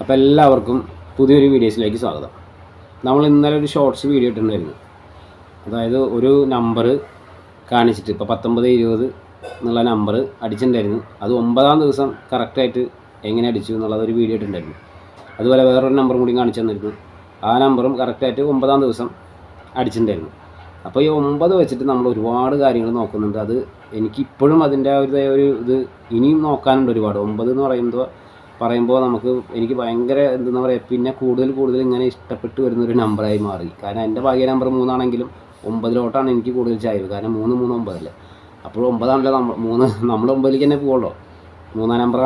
അപ്പോൾ എല്ലാവർക്കും പുതിയൊരു വീഡിയോസിലേക്ക് സ്വാഗതം. നമ്മൾ ഇന്നലെ ഒരു ഷോർട്സ് വീഡിയോ ഇട്ടിട്ടുണ്ടായിരുന്നു. അതായത് ഒരു നമ്പർ കാണിച്ചിട്ട് ഇപ്പോൾ പത്തൊമ്പത് ഇരുപത് എന്നുള്ള നമ്പർ അടിച്ചിട്ടുണ്ടായിരുന്നു. അത് ഒമ്പതാം ദിവസം കറക്റ്റായിട്ട് എങ്ങനെ അടിച്ചു എന്നുള്ളത് ഒരു വീഡിയോ ഇട്ടിട്ടുണ്ടായിരുന്നു. അതുപോലെ വേറൊരു നമ്പറും കൂടി കാണിച്ചു തന്നിരുന്നു. ആ നമ്പറും കറക്റ്റായിട്ട് ഒമ്പതാം ദിവസം അടിച്ചിട്ടുണ്ടായിരുന്നു. അപ്പോൾ ഈ ഒമ്പത് വെച്ചിട്ട് നമ്മൾ ഒരുപാട് കാര്യങ്ങൾ നോക്കുന്നുണ്ട്. അത് എനിക്കിപ്പോഴും അതിന്റെ ഒരു ഒരു ഇത് ഇനിയും നോക്കാനുണ്ട് ഒരുപാട്. ഒമ്പത് എന്ന് പറയുമ്പോൾ പറയുമ്പോൾ നമുക്ക് എനിക്ക് ഭയങ്കര എന്താ പറയുക പിന്നെ കൂടുതൽ കൂടുതൽ ഇങ്ങനെ ഇഷ്ടപ്പെട്ട് വരുന്ന ഒരു നമ്പറായി മാറി. കാരണം എന്റെ ഭാഗ്യ നമ്പർ മൂന്നാണെങ്കിലും ഒമ്പതിലോട്ടാണ് എനിക്ക് കൂടുതൽ ചായവ്. കാരണം മൂന്ന് മൂന്ന് ഒമ്പതല്ലേ? അപ്പോൾ ഒമ്പതാണല്ലോ നമ്മൾ മൂന്ന് നമ്മൾ ഒമ്പതിലേക്ക് തന്നെ പോകുള്ളൂ മൂന്നാം നമ്പർ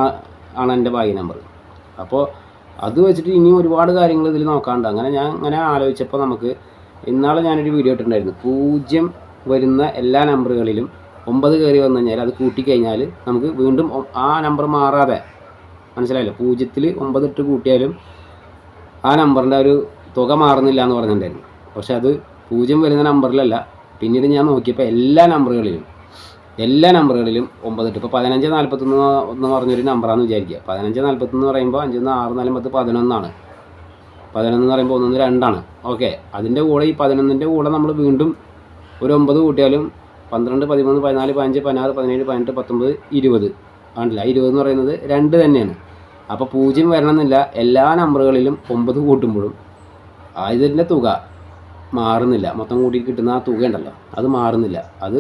ആണ് എന്റെ ഭാഗ്യ നമ്പർ അപ്പോൾ അത് വെച്ചിട്ട് ഇനിയും ഒരുപാട് കാര്യങ്ങൾ ഇതിൽ നോക്കാണ്ട്. അങ്ങനെ ഞാൻ അങ്ങനെ ആലോചിച്ചപ്പോൾ നമുക്ക് ഇന്നാളെ ഞാനൊരു വീഡിയോ ഇട്ടിട്ടുണ്ടായിരുന്നു. പൂജ്യം വരുന്ന എല്ലാ നമ്പറുകളിലും ഒമ്പത് കയറി വന്നു കഴിഞ്ഞാൽ അത് കൂട്ടിക്കഴിഞ്ഞാൽ നമുക്ക് വീണ്ടും ആ നമ്പർ മാറാതെ മനസ്സിലായില്ല? പൂജ്യത്തിൽ ഒമ്പത് ഇട്ട് കൂട്ടിയാലും ആ നമ്പറിന്റെ ഒരു തുക മാറുന്നില്ല എന്ന് പറഞ്ഞിട്ടുണ്ടായിരുന്നു. പക്ഷെ അത് പൂജ്യം വരുന്ന നമ്പറിലല്ല പിന്നീട് ഞാൻ നോക്കിയപ്പോൾ എല്ലാ നമ്പറുകളിലും എല്ലാ നമ്പറുകളിലും ഒമ്പതിട്ട് ഇപ്പോൾ പതിനഞ്ച് നാൽപ്പത്തൊന്ന് എന്ന് പറഞ്ഞൊരു നമ്പറാണെന്ന് വിചാരിക്കുക. പതിനഞ്ച് നാൽപ്പത്തൊന്ന് പറയുമ്പോൾ അഞ്ചൊന്ന് ആറ് നാലും പത്ത് പതിനൊന്നാണ് പതിനൊന്ന് എന്ന് പറയുമ്പോൾ ഒന്നൊന്ന് രണ്ടാണ് ഓക്കെ. അതിന്റെ കൂടെ ഈ പതിനൊന്നിന്റെ കൂടെ നമ്മൾ വീണ്ടും ഒരു ഒമ്പത് കൂട്ടിയാലും പന്ത്രണ്ട് പതിമൂന്ന് പതിനാല് പതിനഞ്ച് പതിനാറ് പതിനേഴ് പതിനെട്ട് പത്തൊമ്പത് ഇരുപത്. ആണല്ല ഇരുപത് എന്ന് പറയുന്നത് രണ്ട് തന്നെയാണ്. അപ്പോൾ പൂജ്യം വരണമെന്നില്ല എല്ലാ നമ്പറുകളിലും ഒമ്പത് കൂട്ടുമ്പോഴും ആ ഇതിന്റെ തുക മാറുന്നില്ല. മൊത്തം കൂട്ടി കിട്ടുന്ന ആ തുക ഉണ്ടല്ലോ അത് മാറുന്നില്ല. അത്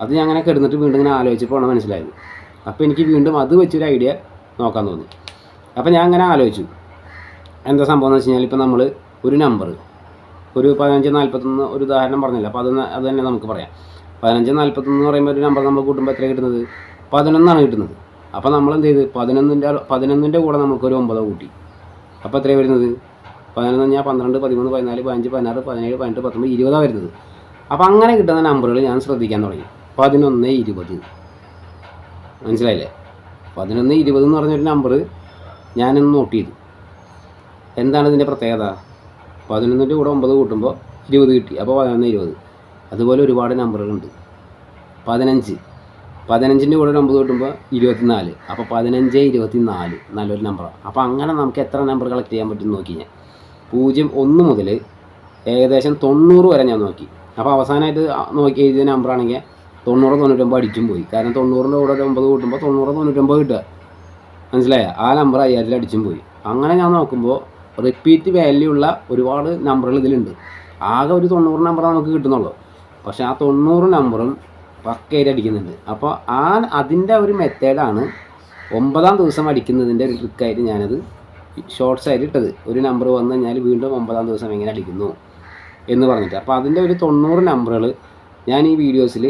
അത് ഞാൻ അങ്ങനെ കിടന്നിട്ട് വീണ്ടും ഇങ്ങനെ ആലോചിച്ചപ്പോഴാണ് മനസ്സിലായത്. അപ്പോൾ എനിക്ക് വീണ്ടും അത് വെച്ചൊരു ഐഡിയ നോക്കാൻ തോന്നി. അപ്പോൾ ഞാൻ അങ്ങനെ ആലോചിച്ചു. എന്താ സംഭവം എന്ന് വെച്ച് ഇപ്പോൾ നമ്മൾ ഒരു നമ്പർ ഒരു പതിനഞ്ച് നാൽപ്പത്തൊന്ന് ഒരു ഉദാഹരണം പറഞ്ഞില്ല അപ്പോൾ അത് അത് തന്നെ നമുക്ക് പറയാം. പതിനഞ്ച് നാൽപ്പത്തൊന്ന് എന്ന് പറയുമ്പോൾ ഒരു നമ്പർ നമ്മൾ കൂട്ടുമ്പോൾ എത്ര കിട്ടുന്നത്? പതിനൊന്നാണ് കിട്ടുന്നത്. അപ്പോൾ നമ്മൾ എന്ത് ചെയ്ത് പതിനൊന്നിന്റെ പതിനൊന്നിന്റെ കൂടെ നമുക്കൊരു ഒമ്പത് കൂട്ടി. അപ്പോൾ എത്രയാണ് വരുന്നത്? പതിനൊന്ന് ഞാൻ പന്ത്രണ്ട് പതിമൂന്ന് പതിനാല് പതിനഞ്ച് പതിനാറ് പതിനേഴ് പതിനെട്ട് പത്തൊമ്പത് ഇരുപതാണ് വരുന്നത്. അപ്പോൾ അങ്ങനെ കിട്ടുന്ന നമ്പറുകൾ ഞാൻ ശ്രദ്ധിക്കാൻ തുടങ്ങി. പതിനൊന്ന് ഇരുപത്. മനസ്സിലായില്ലേ? പതിനൊന്ന് ഇരുപത് എന്ന് പറഞ്ഞൊരു നമ്പർ ഞാനൊന്ന് നോട്ട് ചെയ്തു. എന്താണ് ഇതിന്റെ പ്രത്യേകത? പതിനൊന്നിന്റെ കൂടെ ഒമ്പത് കൂട്ടുമ്പോൾ ഇരുപത് കിട്ടി. അപ്പോൾ പതിനൊന്ന് ഇരുപത്. അതുപോലെ ഒരുപാട് നമ്പറുകളുണ്ട്. പതിനഞ്ച്. പതിനഞ്ചിന്റെ കൂടെ ഒരു ഒമ്പത് കൂട്ടുമ്പോൾ ഇരുപത്തിനാല്. അപ്പോൾ പതിനഞ്ച് ഇരുപത്തി നാല് നല്ലൊരു നമ്പറാണ് അപ്പോൾ അങ്ങനെ നമുക്ക് എത്ര നമ്പർ കളക്ട് ചെയ്യാൻ പറ്റും നോക്കി ഞാൻ പൂജ്യം ഒന്ന് മുതൽ ഏകദേശം തൊണ്ണൂറ് വരെ ഞാൻ നോക്കി. അപ്പോൾ അവസാനമായിട്ട് നോക്കി എഴുതിയ നമ്പറാണെങ്കിൽ തൊണ്ണൂറ് തൊണ്ണൂറ്റൊമ്പത് അടിച്ചും പോയി. കാരണം തൊണ്ണൂറിന്റെ കൂടെ ഒമ്പത് കൂട്ടുമ്പോൾ തൊണ്ണൂറ് തൊണ്ണൂറ്റൊമ്പത് കിട്ടുക. മനസ്സിലായ? ആ നമ്പർ അയ്യായിരത്തിൽ അടിച്ചും പോയി. അങ്ങനെ ഞാൻ നോക്കുമ്പോൾ റിപ്പീറ്റ് വാല്യൂ ഉള്ള ഒരുപാട് നമ്പറുകൾ ഇതിലുണ്ട്. ആകെ ഒരു തൊണ്ണൂറ് നമ്പർ നമുക്ക് കിട്ടുന്നുള്ളൂ. പക്ഷേ ആ തൊണ്ണൂറ് നമ്പറും പക്കയായിട്ട് അടിക്കുന്നുണ്ട്. അപ്പോൾ ആ അതിന്റെ ഒരു മെത്തേഡാണ് ഒമ്പതാം ദിവസം അടിക്കുന്നതിന്റെ ഒരു ട്രിക്കായിട്ട് ഞാനത് ഷോർട്സ് ആയിട്ട് ഇട്ടത്. ഒരു നമ്പർ വന്നു കഴിഞ്ഞാൽ വീണ്ടും ഒമ്പതാം ദിവസം എങ്ങനെ അടിക്കുന്നു എന്ന് പറഞ്ഞിട്ട്. അപ്പോൾ അതിന്റെ ഒരു തൊണ്ണൂറ് നമ്പറുകൾ ഞാൻ ഈ വീഡിയോസിൽ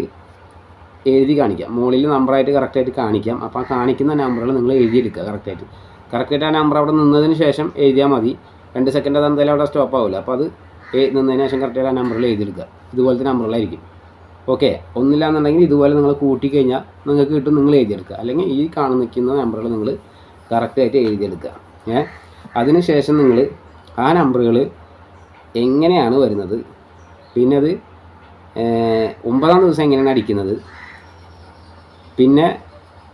എഴുതി കാണിക്കാം. മുകളിൽ നമ്പറായിട്ട് കറക്റ്റായിട്ട് കാണിക്കാം. അപ്പോൾ ആ കാണിക്കുന്ന നമ്പറുകൾ നിങ്ങൾ എഴുതിയെടുക്കുക കറക്റ്റായിട്ട് കറക്റ്റായിട്ട് ആ നമ്പർ അവിടെ നിന്നതിന് ശേഷം എഴുതിയാൽ മതി. രണ്ട് സെക്കൻഡ് അത് എന്തായാലും അവിടെ സ്റ്റോപ്പ് ആവില്ല അപ്പോൾ അത് നിന്നതിന് ശേഷം കറക്റ്റായിട്ട് ആ നമ്പറിൽ എഴുതിയെടുക്കുക ഇതുപോലത്തെ നമ്പറുകളായിരിക്കും ഓക്കെ ഒന്നില്ല എന്നുണ്ടെങ്കിൽ ഇതുപോലെ നിങ്ങൾ കൂട്ടിക്കഴിഞ്ഞാൽ നിങ്ങൾക്ക് കിട്ടും നിങ്ങൾ എഴുതിയെടുക്കുക. അല്ലെങ്കിൽ ഈ കാണുന്ന നിൽക്കുന്ന നമ്പറുകൾ നിങ്ങൾ കറക്റ്റായിട്ട് എഴുതിയെടുക്കുക. ഏ? അതിനുശേഷം നിങ്ങൾ ആ നമ്പറുകൾ എങ്ങനെയാണ് വരുന്നത്? പിന്നെ അത് ഒമ്പതാം ദിവസം എങ്ങനെയാണ് അടിക്കുന്നത്? പിന്നെ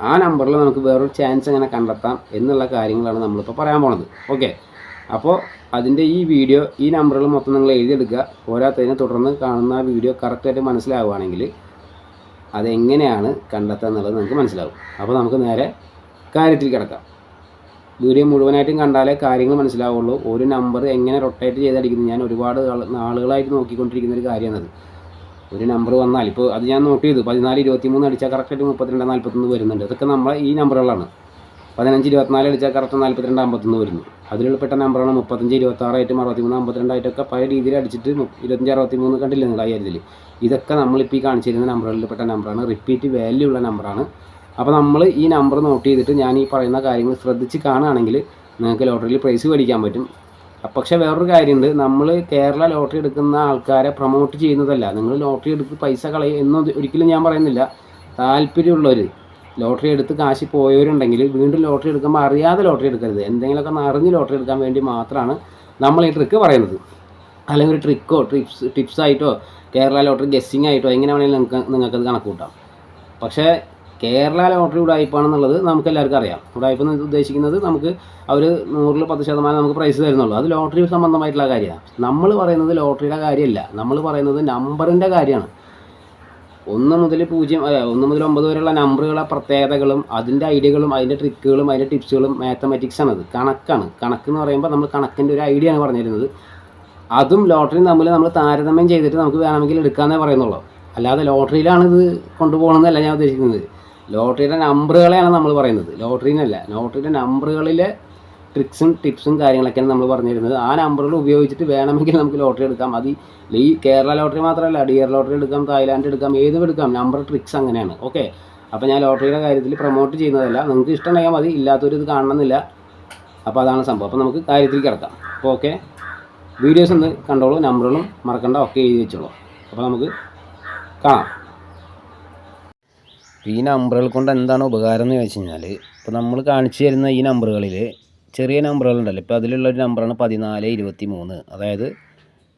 ആ നമ്പറിൽ നമുക്ക് വേറൊരു ചാൻസ് എങ്ങനെ കണ്ടെത്താം എന്നുള്ള കാര്യങ്ങളാണ് നമ്മളിപ്പോൾ പറയാൻ പോണത്. ഓക്കെ? അപ്പോൾ അതിന്റെ ഈ വീഡിയോ ഈ നമ്പറുകൾ മൊത്തം നിങ്ങൾ എഴുതിയെടുക്കുക. പോരാത്തതിനെ തുടർന്ന് കാണുന്ന ആ വീഡിയോ കറക്റ്റായിട്ട് മനസ്സിലാവുകയാണെങ്കിൽ അതെങ്ങനെയാണ് കണ്ടെത്തുക എന്നുള്ളത് നിങ്ങൾക്ക് മനസ്സിലാവും. അപ്പോൾ നമുക്ക് നേരെ കാര്യത്തിൽ കിടക്കാം. വീഡിയോ മുഴുവനായിട്ടും കണ്ടാലേ കാര്യങ്ങൾ മനസ്സിലാവുള്ളൂ. ഒരു നമ്പർ എങ്ങനെ റൊട്ടേറ്റ് ചെയ്തടിക്കുന്നു. ഞാൻ ഒരുപാട് നാളുകളായിട്ട് നോക്കിക്കൊണ്ടിരിക്കുന്ന ഒരു കാര്യമാണത്. ഒരു നമ്പർ വന്നാൽ ഇപ്പോൾ അത് ഞാൻ നോട്ട് ചെയ്തു. പതിനാല് ഇരുപത്തി മൂന്ന് അടിച്ചാൽ കറക്റ്റായിട്ട് മുപ്പത്തിരണ്ട് നാൽപ്പത്തൊന്ന് വരുന്നുണ്ട്. അതൊക്കെ നമ്മളെ ഈ നമ്പറുകളാണ് പതിനഞ്ച് ഇരുപത്തിനാല് അടിച്ചാൽ കറക്റ്റ് നാൽപ്പത്തിരണ്ട് അമ്പത്തൊന്ന് വരുന്നു. അതിലുൾപ്പെട്ട നമ്പറാണ് മുപ്പത്തഞ്ച് ഇരുപത്താറായിട്ടും അറുപത്തിമൂന്ന് അമ്പത്തിരണ്ടായിട്ടൊക്കെ പല രീതിയിൽ അടിച്ചിട്ട് ഇരുപത്തഞ്ച് അറുപത്തിമൂന്ന് കണ്ടില്ല നിങ്ങൾ അയ്യായിരത്തിൽ ഇതൊക്കെ നമ്മളിപ്പോൾ ഈ കാണിച്ചിരുന്ന നമ്പറുകളിൽപ്പെട്ട നമ്പറാണ് റിപ്പീറ്റ് വാല്യൂ ഉള്ള നമ്പറാണ് അപ്പോൾ നമ്മൾ ഈ നമ്പർ നോട്ട് ചെയ്തിട്ട് ഞാൻ ഈ പറയുന്ന കാര്യങ്ങൾ ശ്രദ്ധിച്ച് കാണുകയാണെങ്കിൽ നിങ്ങൾക്ക് ലോട്ടറിയിൽ പ്രൈസ് മേടിക്കാൻ പറ്റും. പക്ഷേ വേറൊരു കാര്യമുണ്ട്. നമ്മൾ കേരള ലോട്ടറി എടുക്കുന്ന ആൾക്കാരെ പ്രൊമോട്ട് ചെയ്യുന്നതല്ല. നിങ്ങൾ ലോട്ടറി എടുത്ത് പൈസ കളയും എന്നൊരിക്കലും ഞാൻ പറയുന്നില്ല. താല്പര്യമുള്ളവർ ലോട്ടറി എടുത്ത് കാശി പോയവരുണ്ടെങ്കിൽ വീണ്ടും ലോട്ടറി എടുക്കുമ്പോൾ അറിയാതെ ലോട്ടറി എടുക്കരുത്. എന്തെങ്കിലുമൊക്കെ അറിഞ്ഞ് ലോട്ടറി എടുക്കാൻ വേണ്ടി മാത്രമാണ് നമ്മൾ ഈ ട്രിക്ക് പറയുന്നത്. അല്ലെങ്കിൽ ഒരു ട്രിക്കോ ടിപ്സ് ആയിട്ടോ കേരള ലോട്ടറി ഗസ്സിങ് ആയിട്ടോ എങ്ങനെ വേണമെങ്കിലും നിങ്ങൾക്ക് നിങ്ങൾക്കത് കണക്ക് കൂട്ടാം. പക്ഷേ കേരള ലോട്ടറി ഉടായ്പാണെന്നുള്ളത് നമുക്ക് എല്ലാവർക്കും അറിയാം. ഉടായ്പ എന്ന് ഉദ്ദേശിക്കുന്നത് നമുക്ക് അവർ നൂറിൽ പത്ത് ശതമാനം നമുക്ക് പ്രൈസ് തരുന്നുള്ളൂ. അത് ലോട്ടറി സംബന്ധമായിട്ടുള്ള കാര്യമാണ്. നമ്മൾ പറയുന്നത് ലോട്ടറിയുടെ കാര്യമല്ല. നമ്മൾ പറയുന്നത് നമ്പറിന്റെ കാര്യമാണ്. ഒന്ന് മുതൽ പൂജ്യം ഒന്ന് മുതൽ ഒമ്പത് വരെയുള്ള നമ്പറുകളെ പ്രത്യേകതകളും അതിന്റെ ഐഡിയകളും അതിന്റെ ട്രിക്കുകളും അതിന്റെ ടിപ്സുകളും മാത്തമാറ്റിക്സ് ആണത് കണക്കാണ്. കണക്ക് എന്ന് പറയുമ്പോൾ നമ്മൾ കണക്കിന്റെ ഒരു ഐഡിയ ആണ് പറഞ്ഞിരുന്നത്. അതും ലോട്ടറിയും തമ്മിൽ നമ്മൾ താരതമ്യം ചെയ്തിട്ട് നമുക്ക് വേണമെങ്കിൽ എടുക്കാമെന്നേ പറയുന്നുള്ളൂ. അല്ലാതെ ലോട്ടറിയിലാണ് ഇത് കൊണ്ടുപോകണമെന്നല്ല ഞാൻ ഉദ്ദേശിക്കുന്നത്. ലോട്ടറിയുടെ നമ്പറുകളെയാണ് നമ്മൾ പറയുന്നത്. ലോട്ടറിനല്ല ലോട്ടറിയുടെ നമ്പറുകളിലെ ട്രിക്സും ടിപ്സും കാര്യങ്ങളൊക്കെയാണ് നമ്മൾ പറഞ്ഞിരുന്നത്. ആ നമ്പറുകൾ ഉപയോഗിച്ചിട്ട് വേണമെങ്കിൽ നമുക്ക് ലോട്ടറി എടുക്കാം. അത് ഈ- കേരള ലോട്ടറി മാത്രമല്ല ഡിയർ ലോട്ടറി എടുക്കാം തായ്ലാൻഡ് എടുക്കാം ഏതും എടുക്കാം നമ്പർ ട്രിക്സ് അങ്ങനെയാണ്. ഓക്കെ അപ്പോൾ ഞാൻ ലോട്ടറിയുടെ കാര്യത്തിൽ പ്രൊമോട്ട് ചെയ്യുന്നതല്ല. നിങ്ങൾക്ക് ഇഷ്ടമുണ്ടെങ്കിൽ മതി. ഇല്ലാത്തൊരു ഇത് കാണണമെന്നില്ല. അപ്പോൾ അതാണ് സംഭവം. അപ്പോൾ നമുക്ക് കാര്യത്തിൽ കിടക്കാം. അപ്പോൾ ഓക്കെ വീഡിയോസ് ഒന്ന് കണ്ടോളൂ. നമ്പറുകളും മറക്കണ്ട. ഒക്കെ എഴുതി വെച്ചോളൂ. അപ്പോൾ നമുക്ക് കാണാം. ഈ നമ്പറുകൾ കൊണ്ട് എന്താണ് ഉപകാരം എന്ന് ചോദിച്ചു കഴിഞ്ഞാൽ ഇപ്പോൾ നമ്മൾ കാണിച്ചു തരുന്ന ഈ നമ്പറുകളിൽ ചെറിയ നമ്പറുകളുണ്ടല്ലോ. ഇപ്പോൾ അതിലുള്ള ഒരു നമ്പറാണ് പതിനാല് ഇരുപത്തി മൂന്ന് അതായത്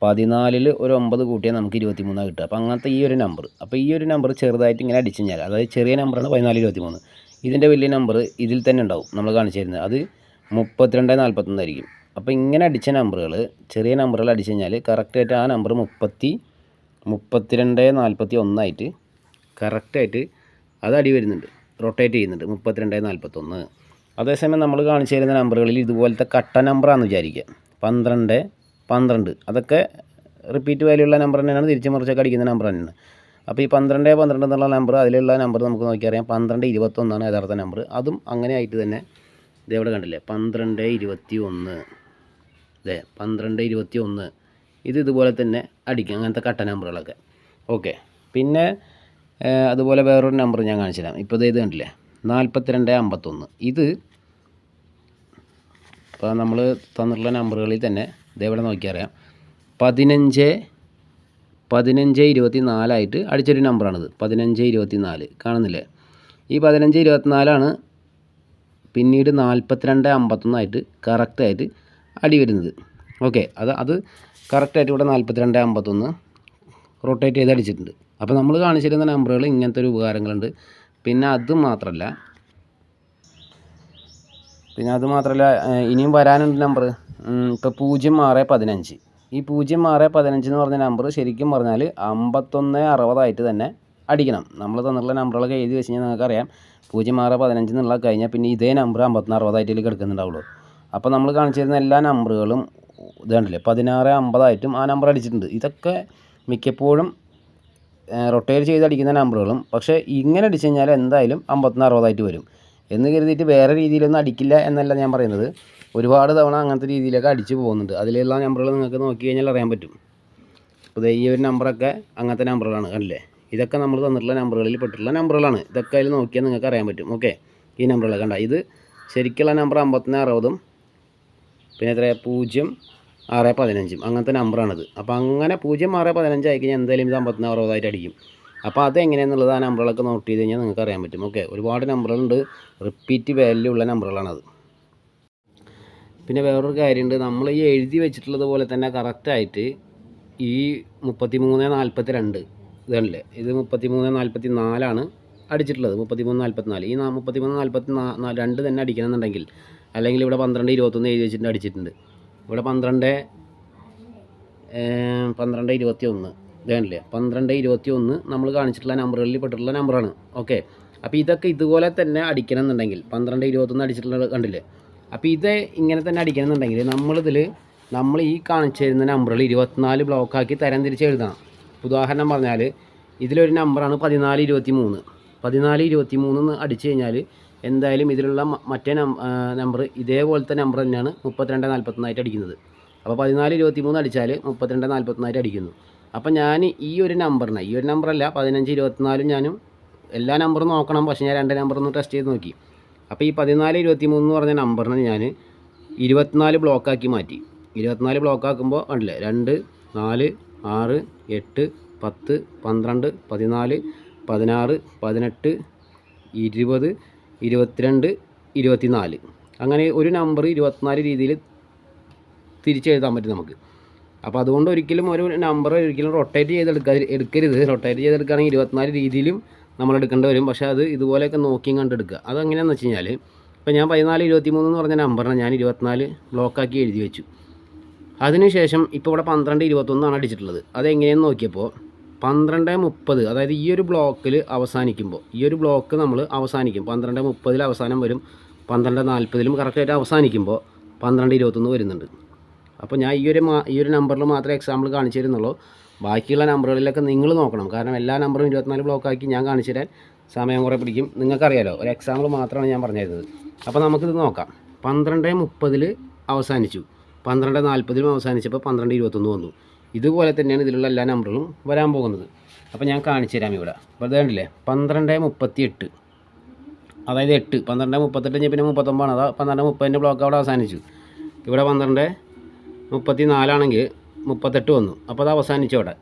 പതിനാലിൽ ഒരു ഒമ്പത് കൂട്ടിയാൽ നമുക്ക് ഇരുപത്തി മൂന്നാണ് കിട്ടുക. അപ്പോൾ അങ്ങനത്തെ ഈ ഒരു നമ്പർ. അപ്പോൾ ഈ ഒരു നമ്പർ ചെറുതായിട്ട് ഇങ്ങനെ അടിച്ചു കഴിഞ്ഞാൽ അതായത് ചെറിയ നമ്പറാണ് പതിനാല് ഇരുപത്തി മൂന്ന് ഇതിന്റെ വലിയ നമ്പർ ഇതിൽ തന്നെ ഉണ്ടാവും നമ്മൾ കാണിച്ചു തരുന്നത് അത് മുപ്പത്തിരണ്ട് നാൽപ്പത്തൊന്നായിരിക്കും അപ്പോൾ ഇങ്ങനെ അടിച്ച നമ്പറുകൾ ചെറിയ നമ്പറുകൾ അടിച്ചു കഴിഞ്ഞാൽ കറക്റ്റായിട്ട് ആ നമ്പർ മുപ്പത്തി മുപ്പത്തിരണ്ട് നാൽപ്പത്തി ഒന്നായിട്ട് കറക്റ്റായിട്ട് അത് അടി വരുന്നുണ്ട്. റൊട്ടേറ്റ് ചെയ്യുന്നുണ്ട്. മുപ്പത്തിരണ്ട് നാൽപ്പത്തൊന്ന് അതേസമയം നമ്മൾ കാണിച്ചു തരുന്ന നമ്പറുകളിൽ ഇതുപോലത്തെ കട്ട നമ്പറാണെന്ന് വിചാരിക്കുക. പന്ത്രണ്ട് പന്ത്രണ്ട്. അതൊക്കെ റിപ്പീറ്റ് വാല്യൂ ഉള്ള നമ്പർ തന്നെയാണ് തിരിച്ചു മറിച്ചൊക്കെ അടിക്കുന്ന നമ്പർ തന്നെയാണ്. അപ്പോൾ ഈ പന്ത്രണ്ട് പന്ത്രണ്ട് എന്നുള്ള നമ്പർ അതിലുള്ള നമ്പർ നമുക്ക് നോക്കിയറിയാം. പന്ത്രണ്ട് ഇരുപത്തൊന്നാണ് യഥാർത്ഥ നമ്പർ അതും അങ്ങനെ ആയിട്ട് തന്നെ ഇതെവിടെ കണ്ടില്ലേ? പന്ത്രണ്ട് ഇരുപത്തി ഒന്ന് അതെ പന്ത്രണ്ട് ഇരുപത്തി ഒന്ന് ഇത് ഇതുപോലെ തന്നെ അടിക്കും. അങ്ങനത്തെ കട്ട നമ്പറുകളൊക്കെ ഓക്കെ പിന്നെ അതുപോലെ വേറൊരു നമ്പർ ഞാൻ കാണിച്ചു തരാം. ഇപ്പോൾ ഇത് കണ്ടില്ലേ? നാൽപ്പത്തിരണ്ട് അമ്പത്തൊന്ന്. ഇത് ഇപ്പോൾ നമ്മൾ തന്നിട്ടുള്ള നമ്പറുകളിൽ തന്നെ ഇതേപോലെ നോക്കിയറിയാം. പതിനഞ്ച് പതിനഞ്ച് ഇരുപത്തി നാലായിട്ട് അടിച്ചൊരു നമ്പറാണിത്. പതിനഞ്ച് ഇരുപത്തി നാല് കാണുന്നില്ലേ? ഈ പതിനഞ്ച് ഇരുപത്തിനാലാണ് പിന്നീട് നാൽപ്പത്തിരണ്ട് അമ്പത്തൊന്നായിട്ട് കറക്റ്റായിട്ട് അടി വരുന്നത്. ഓക്കെ അത് അത് കറക്റ്റായിട്ട് ഇവിടെ നാൽപ്പത്തിരണ്ട് അമ്പത്തൊന്ന് റൊട്ടേറ്റ് ചെയ്ത് അടിച്ചിട്ടുണ്ട്. അപ്പോൾ നമ്മൾ കാണിച്ചിരുന്ന നമ്പറുകൾ ഇങ്ങനത്തെ ഒരു ഉപകാരങ്ങളുണ്ട്. പിന്നെ അത് മാത്രമല്ല പിന്നെ അത് മാത്രമല്ല ഇനിയും വരാനുണ്ട് നമ്പർ ഇപ്പോൾ പൂജ്യം ആറ് പതിനഞ്ച്. ഈ പൂജ്യം ആറ് പതിനഞ്ച് എന്ന് പറഞ്ഞ നമ്പർ ശരിക്കും പറഞ്ഞാൽ അമ്പത്തൊന്ന് അറുപതായിട്ട് തന്നെ അടിക്കണം. നമ്മൾ തന്നിട്ടുള്ള നമ്പറുകളൊക്കെ എഴുതി വെച്ച് കഴിഞ്ഞാൽ നിങ്ങൾക്കറിയാം. പൂജ്യം ആറ് പതിനഞ്ച് എന്നുള്ള കഴിഞ്ഞാൽ പിന്നെ ഇതേ നമ്പർ അമ്പത്തൊന്ന് അറുപതായിട്ട് ഇതിൽ കിടക്കുന്നുണ്ടാവുള്ളൂ. അപ്പോൾ നമ്മൾ കാണിച്ചിരുന്ന എല്ലാ നമ്പറുകളും ഇതേണ്ടല്ലേ പതിനാറ് അമ്പതായിട്ടും ആ നമ്പർ അടിച്ചിട്ടുണ്ട്. ഇതൊക്കെ മിക്കപ്പോഴും റൊട്ടേറ്റ് ചെയ്ത് അടിക്കുന്ന നമ്പറുകളും പക്ഷേ ഇങ്ങനെ അടിച്ചു കഴിഞ്ഞാൽ എന്തായാലും അമ്പത്തൊന്ന് അറുപതായിട്ട് വരും. എന്ന് കരുതിയിട്ട് വേറെ രീതിയിലൊന്നും അടിക്കില്ല എന്നല്ല ഞാൻ പറയുന്നത്. ഒരുപാട് തവണ അങ്ങനത്തെ രീതിയിലൊക്കെ അടിച്ചു പോകുന്നുണ്ട്. അതിലെല്ലാം നമ്പറുകൾ നിങ്ങൾക്ക് നോക്കി കഴിഞ്ഞാൽ അറിയാൻ പറ്റും. അപ്പോൾ ഈ ഒരു നമ്പറൊക്കെ അങ്ങനത്തെ നമ്പറുകളാണ് അല്ലേ ഇതൊക്കെ നമ്മൾ തന്നിട്ടുള്ള നമ്പറുകളിൽ പെട്ടിട്ടുള്ള നമ്പറുകളാണ് ഇതൊക്കെ അതിൽ നോക്കിയാൽ നിങ്ങൾക്ക് അറിയാൻ പറ്റും. ഓക്കെ? ഈ നമ്പറുകൾ കണ്ട? ഇത് ശരിക്കുള്ള നമ്പർ അമ്പത്തൊന്ന് അറുപതും പിന്നെ എത്ര പൂജ്യം ആറ് പതിനഞ്ചും. അങ്ങനത്തെ നമ്പറാണിത് അപ്പോൾ അങ്ങനെ പൂജ്യം ആറ് പതിനഞ്ച് ആയി കഴിഞ്ഞാൽ എന്തായാലും ഇത് അമ്പത്തൊന്ന് അറുപതായിട്ട് അടിക്കും. അപ്പോൾ അത് അതെങ്ങനെയാണെന്നുള്ളത് ആ നമ്പറുകളൊക്കെ നോട്ട് ചെയ്ത് കഴിഞ്ഞാൽ നിങ്ങൾക്ക് അറിയാൻ പറ്റും. ഓക്കെ ഒരുപാട് നമ്പറുകളുണ്ട് റിപ്പീറ്റ് വാല്യൂ ഉള്ള നമ്പറുകളാണത് പിന്നെ വേറൊരു കാര്യമുണ്ട് നമ്മൾ ഈ എഴുതി വെച്ചിട്ടുള്ളത് പോലെ തന്നെ കറക്റ്റായിട്ട് ഈ മുപ്പത്തി മൂന്ന് നാൽപ്പത്തി രണ്ട് ഇതല്ലേ? ഇത് മുപ്പത്തി മൂന്ന് നാൽപ്പത്തി നാലാണ് അടിച്ചിട്ടുള്ളത്. മുപ്പത്തി മൂന്ന് നാൽപ്പത്തി നാല് ഈ മുപ്പത്തി മൂന്ന് നാൽപ്പത്തി രണ്ട് തന്നെ അടിക്കണമെന്നുണ്ടെങ്കിൽ അല്ലെങ്കിൽ ഇവിടെ പന്ത്രണ്ട് ഇരുപത്തൊന്ന് എഴുതി വെച്ചിട്ട് അടിച്ചിട്ടുണ്ട്. ഇവിടെ പന്ത്രണ്ട് പന്ത്രണ്ട് ഇരുപത്തി ഒന്ന് വേണില്ലേ പന്ത്രണ്ട് ഇരുപത്തി ഒന്ന് നമ്മൾ കാണിച്ചിട്ടുള്ള നമ്പറുകളിൽ പെട്ടിട്ടുള്ള നമ്പറാണ്. ഓക്കെ. അപ്പോൾ ഇതൊക്കെ ഇതുപോലെ തന്നെ അടിക്കണം എന്നുണ്ടെങ്കിൽ പന്ത്രണ്ട് ഇരുപത്തൊന്ന് അടിച്ചിട്ടുള്ള കണ്ടില്ലേ? അപ്പോൾ ഇത് ഇങ്ങനെ തന്നെ അടിക്കണം എന്നുണ്ടെങ്കിൽ നമ്മളിതിൽ നമ്മൾ ഈ കാണിച്ചു തരുന്ന നമ്പറുകൾ ഇരുപത്തിനാല് ബ്ലോക്കാക്കി തരം തിരിച്ച് എഴുതണം. ഉദാഹരണം പറഞ്ഞാൽ ഇതിലൊരു നമ്പറാണ് പതിനാല് ഇരുപത്തി മൂന്ന് പതിനാല് ഇരുപത്തി മൂന്ന് അടിച്ചു കഴിഞ്ഞാൽ എന്തായാലും ഇതിലുള്ള മറ്റേ നമ്പർ ഇതേപോലത്തെ നമ്പർ തന്നെയാണ് മുപ്പത്തിരണ്ട് നാൽപ്പത്തൊന്നായിട്ട് അടിക്കുന്നത്. അപ്പോൾ പതിനാല് ഇരുപത്തി മൂന്ന് അടിച്ചാൽ മുപ്പത്തിരണ്ട് നാൽപ്പത്തൊന്നായിട്ട് അടിക്കുന്നു. അപ്പോൾ ഞാൻ ഈ ഒരു നമ്പറിനെ ഈ ഒരു നമ്പറല്ല പതിനഞ്ച് ഇരുപത്തിനാലും ഞാനും എല്ലാ നമ്പറും നോക്കണം. പക്ഷേ ഞാൻ രണ്ട് നമ്പറൊന്ന് ടെസ്റ്റ് ചെയ്ത് നോക്കി. അപ്പോൾ ഈ പതിനാല് ഇരുപത്തി മൂന്ന് എന്ന് പറഞ്ഞ നമ്പറിനെ ഞാൻ ഇരുപത്തിനാല് ബ്ലോക്കാക്കി മാറ്റി. ഇരുപത്തിനാല് ബ്ലോക്കാക്കുമ്പോൾ കണ്ടില്ലേ? രണ്ട് നാല് ആറ് എട്ട് പത്ത് പന്ത്രണ്ട് പതിനാല് പതിനാറ് പതിനെട്ട് ഇരുപത് ഇരുപത്തിരണ്ട് ഇരുപത്തിനാല്. അങ്ങനെ ഒരു നമ്പർ ഇരുപത്തിനാല് രീതിയിൽ തിരിച്ചെഴുതാൻ പറ്റും നമുക്ക്. അപ്പോൾ അതുകൊണ്ട് ഒരിക്കലും ഒരു നമ്പർ ഒരിക്കലും റൊട്ടേറ്റ് ചെയ്തെടുക്കാൻ എടുക്കരുത്. റൊട്ടേറ്റ് ചെയ്തെടുക്കുകയാണെങ്കിൽ ഇരുപത്തിനാല് രീതിയിലും നമ്മൾ എടുക്കേണ്ടി വരും. പക്ഷേ അത് ഇതുപോലെയൊക്കെ നോക്കിയും കണ്ടെടുക്കുക. അതെങ്ങനെയാണെന്ന് വെച്ച് കഴിഞ്ഞാൽ ഇപ്പോൾ ഞാൻ പതിനാല് ഇരുപത്തി മൂന്ന് എന്ന് പറഞ്ഞ നമ്പറിനെ ഞാൻ ഇരുപത്തിനാല് ബ്ലോക്കാക്കി എഴുതി വെച്ചു. അതിനുശേഷം ഇപ്പോൾ ഇവിടെ പന്ത്രണ്ട് ഇരുപത്തൊന്നാണ് അടിച്ചിട്ടുള്ളത്. അതെങ്ങനെയെന്ന് നോക്കിയപ്പോൾ പന്ത്രണ്ട് മുപ്പത് അതായത് ഈ ഒരു ബ്ലോക്കിൽ അവസാനിക്കുമ്പോൾ ഈ ഒരു ബ്ലോക്ക് നമ്മൾ അവസാനിക്കും. പന്ത്രണ്ട് മുപ്പതിൽ അവസാനം വരും. പന്ത്രണ്ട് നാൽപ്പതിലും കറക്റ്റായിട്ട് അവസാനിക്കുമ്പോൾ പന്ത്രണ്ട് ഇരുപത്തൊന്ന് വരുന്നുണ്ട്. അപ്പോൾ ഞാൻ ഈ ഒരു ഈ ഒരു നമ്പറിൽ മാത്രമേ എക്സാമ്പിൾ കാണിച്ചു തരുന്നുള്ളൂ. ബാക്കിയുള്ള നമ്പറുകളിലൊക്കെ നിങ്ങൾ നോക്കണം. കാരണം എല്ലാ നമ്പറും ഇരുപത്തിനാല് ബ്ലോക്കാക്കി ഞാൻ കാണിച്ചു തരാൻ സമയം കുറേ പിടിക്കും. നിങ്ങൾക്കറിയാലോ ഒരു എക്സാമ്പിൾ മാത്രമാണ് ഞാൻ പറഞ്ഞു തരുന്നത് അപ്പോൾ നമുക്കിത് നോക്കാം. പന്ത്രണ്ട് മുപ്പതിൽ അവസാനിച്ചു. പന്ത്രണ്ട് നാൽപ്പതിലും അവസാനിച്ചപ്പോൾ പന്ത്രണ്ട് ഇരുപത്തൊന്ന് വന്നു. ഇതുപോലെ തന്നെയാണ് ഇതിലുള്ള എല്ലാ നമ്പറുകളും വരാൻ പോകുന്നത്. അപ്പോൾ ഞാൻ കാണിച്ചു തരാം ഇവിടെ. അപ്പോൾ ഇത് കണ്ടില്ലേ? പന്ത്രണ്ട് മുപ്പത്തി എട്ട് അതായത് എട്ട്. പന്ത്രണ്ട് മുപ്പത്തെട്ട് കഴിഞ്ഞ് പിന്നെ മുപ്പത്തൊമ്പതാണ്. അതാ പന്ത്രണ്ട് മുപ്പതിന്റെ ബ്ലോക്ക് അവിടെ അവസാനിച്ചു. ഇവിടെ പന്ത്രണ്ട് മുപ്പത്തി നാലാണെങ്കിൽ മുപ്പത്തെട്ട് വന്നു. അപ്പോൾ അത് അവസാനിച്ചു അവിടെ.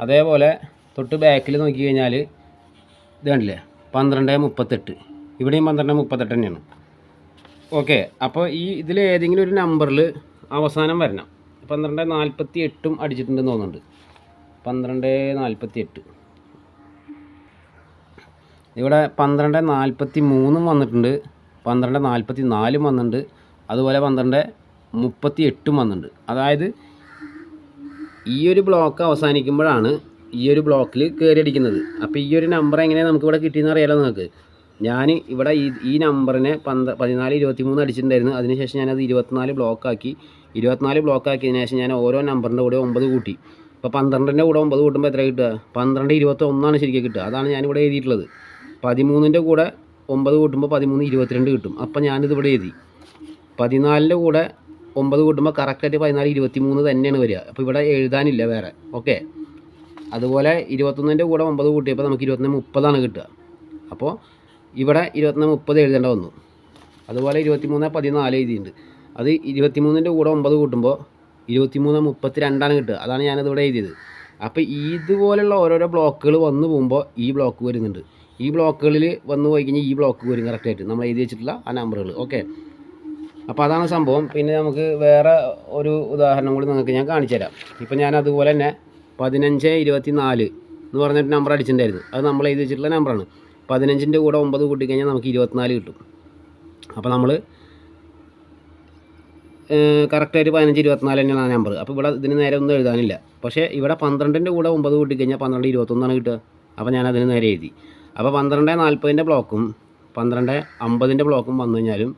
അതേപോലെ തൊട്ട് ബാക്കിൽ നോക്കി കഴിഞ്ഞാൽ ഇത് കണ്ടില്ലേ? പന്ത്രണ്ട് മുപ്പത്തെട്ട്. ഇവിടെയും പന്ത്രണ്ട് മുപ്പത്തെട്ട് തന്നെയാണ്. ഓക്കെ അപ്പോൾ ഈ ഇതിൽ ഏതെങ്കിലും ഒരു നമ്പറിൽ അവസാനം വരണം. പന്ത്രണ്ട് നാൽപ്പത്തി എട്ടും അടിച്ചിട്ടുണ്ടെന്ന് തോന്നുന്നുണ്ട്. പന്ത്രണ്ട് നാൽപ്പത്തി എട്ട്. ഇവിടെ പന്ത്രണ്ട് നാൽപ്പത്തി മൂന്നും വന്നിട്ടുണ്ട്. പന്ത്രണ്ട് നാൽപ്പത്തി നാലും വന്നിട്ടുണ്ട്. അതുപോലെ പന്ത്രണ്ട് മുപ്പത്തി എട്ടും വന്നിട്ടുണ്ട്. അതായത് ഈ ഒരു ബ്ലോക്ക് അവസാനിക്കുമ്പോഴാണ് ഈ ഒരു ബ്ലോക്കിൽ കയറി അടിക്കുന്നത് അപ്പോൾ ഈ ഒരു നമ്പർ എങ്ങനെയാണ് നമുക്ക് ഇവിടെ കിട്ടിയെന്ന് അറിയാലോ നിങ്ങൾക്ക്? ഞാൻ ഇവിടെ ഈ ഈ നമ്പറിനെ പന്ത പതിനാല് ഇരുപത്തി മൂന്ന് അടിച്ചിട്ടുണ്ടായിരുന്നു. അതിനുശേഷം ഞാനത് ഇരുപത്തിനാല് ബ്ലോക്കാക്കി ഇരുപത്തിനാല് ബ്ലോക്കാക്കിയതിന് ശേഷം ഞാൻ ഓരോ നമ്പറിന്റെ കൂടെ ഒമ്പത് കൂട്ടി. ഇപ്പോൾ പന്ത്രണ്ടിന്റെ കൂടെ ഒമ്പത് കൂട്ടുമ്പോൾ എത്ര കിട്ടുക? പന്ത്രണ്ട് ഇരുപത്തി ഒന്നാണ് ശരിക്കും കിട്ടുക. അതാണ് ഞാനിവിടെ എഴുതിയിട്ടുള്ളത്. പതിമൂന്നിന്റെ കൂടെ ഒമ്പത് കൂട്ടുമ്പോൾ പതിമൂന്ന് ഇരുപത്തിരണ്ട് കിട്ടും. അപ്പോൾ ഞാനിത് ഇവിടെ എഴുതി. പതിനാലിന്റെ കൂടെ ഒമ്പത് കൂട്ടുമ്പോൾ കറക്റ്റായിട്ട് പതിനാല് ഇരുപത്തി മൂന്ന് തന്നെയാണ് വരിക. അപ്പോൾ ഇവിടെ എഴുതാനില്ല വേറെ. ഓക്കെ അതുപോലെ ഇരുപത്തൊന്നിന്റെ കൂടെ ഒമ്പത് കൂട്ടിയപ്പോൾ നമുക്ക് ഇരുപത്തൊന്ന് മുപ്പതാണ് കിട്ടുക. അപ്പോൾ ഇവിടെ ഇരുപത്തൊന്ന് മുപ്പത് എഴുതേണ്ട വന്നു. അതുപോലെ ഇരുപത്തി മൂന്ന് പതിനാല് എഴുതിയിട്ടുണ്ട്. അത് ഇരുപത്തിമൂന്നിന്റെ കൂടെ ഒമ്പത് കൂട്ടുമ്പോൾ ഇരുപത്തി മൂന്ന് മുപ്പത്തി രണ്ടാണ് കിട്ടുക. അതാണ് ഞാനതിവിടെ എഴുതിയത്. അപ്പോൾ ഇതുപോലുള്ള ഓരോരോ ബ്ലോക്കുകൾ വന്നു പോകുമ്പോൾ ഈ ബ്ലോക്ക് വരുന്നുണ്ട്. ഈ ബ്ലോക്കുകളിൽ വന്നു പോയി കഴിഞ്ഞാൽ ഈ ബ്ലോക്ക് വരും കറക്റ്റായിട്ട് നമ്മൾ എഴുതി വെച്ചിട്ടുള്ള ആ നമ്പറുകൾ ഓക്കെ അപ്പോൾ അതാണ് സംഭവം. പിന്നെ നമുക്ക് വേറെ ഒരു ഉദാഹരണം കൂടി നിങ്ങൾക്ക് ഞാൻ കാണിച്ചു തരാം. ഇപ്പോൾ ഞാൻ അതുപോലെ തന്നെ പതിനഞ്ച് ഇരുപത്തി നാല് എന്ന് പറഞ്ഞിട്ട് നമ്പർ അടിച്ചിട്ടുണ്ടായിരുന്നു. അത് നമ്മൾ എഴുതി വെച്ചിട്ടുള്ള നമ്പറാണ് പതിനഞ്ചിന്റെ കൂടെ ഒമ്പത് കൂട്ടിക്കഴിഞ്ഞാൽ നമുക്ക് ഇരുപത്തിനാല് കിട്ടും. അപ്പോൾ നമ്മൾ കറക്റ്റായിട്ട് പതിനഞ്ച് ഇരുപത്തിനാല് തന്നെയാണ് ആ നമ്പർ. അപ്പോൾ ഇവിടെ ഇതിന് നേരെ ഒന്നും എഴുതാനില്ല. പക്ഷേ ഇവിടെ പന്ത്രണ്ടിന്റെ കൂടെ ഒമ്പത് കൂട്ടിക്കഴിഞ്ഞാൽ പന്ത്രണ്ട് ഇരുപത്തൊന്നാണ് കിട്ടുക. അപ്പോൾ ഞാൻ അതിന് നേരെ എഴുതി. അപ്പോൾ പന്ത്രണ്ട് നാൽപ്പതിന്റെ ബ്ലോക്കും പന്ത്രണ്ട് അമ്പതിന്റെ ബ്ലോക്കും വന്നു കഴിഞ്ഞാലും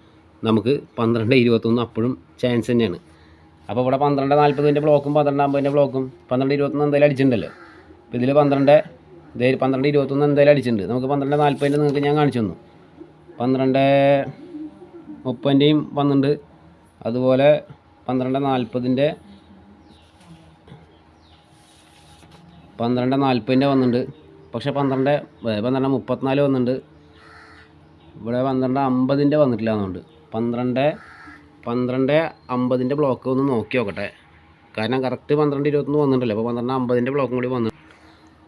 നമുക്ക് പന്ത്രണ്ട് ഇരുപത്തൊന്ന് അപ്പോഴും ചാൻസ് തന്നെയാണ്. അപ്പോൾ ഇവിടെ പന്ത്രണ്ട് നാൽപ്പതിന്റെ ബ്ലോക്കും പന്ത്രണ്ട് അമ്പതിന്റെ ബ്ലോക്കും പന്ത്രണ്ട് ഇരുപത്തൊന്ന് എന്തായാലും അടിച്ചിട്ടുണ്ടല്ലോ. അപ്പോൾ ഇതിൽ പന്ത്രണ്ട് ഇതേ പന്ത്രണ്ട് ഇരുപത്തൊന്ന് എന്തായാലും അടിച്ചിട്ടുണ്ട്. നമുക്ക് പന്ത്രണ്ട് നാൽപ്പതിന്റെ നിങ്ങൾക്ക് ഞാൻ കാണിച്ചു തന്നു. പന്ത്രണ്ട് മുപ്പതിന്റെയും വന്നിട്ടുണ്ട്. അതുപോലെ പന്ത്രണ്ട് നാൽപ്പതിന്റെ പന്ത്രണ്ട് നാൽപ്പതിന്റെ വന്നിട്ടുണ്ട്. പക്ഷേ പന്ത്രണ്ട് പന്ത്രണ്ട് മുപ്പത്തിനാല് വന്നിട്ടുണ്ട്. ഇവിടെ പന്ത്രണ്ട് അമ്പതിന്റെ വന്നിട്ടില്ല എന്നുണ്ട്. പന്ത്രണ്ട് പന്ത്രണ്ട് അമ്പതിന്റെ ബ്ലോക്ക് ഒന്ന് നോക്കി നോക്കട്ടെ. കാരണം കറക്റ്റ് പന്ത്രണ്ട് ഇരുപത്തൊന്ന് വന്നിട്ടുണ്ടല്ലോ. അപ്പോൾ പന്ത്രണ്ട് അമ്പതിന്റെ ബ്ലോക്കും കൂടി വന്നു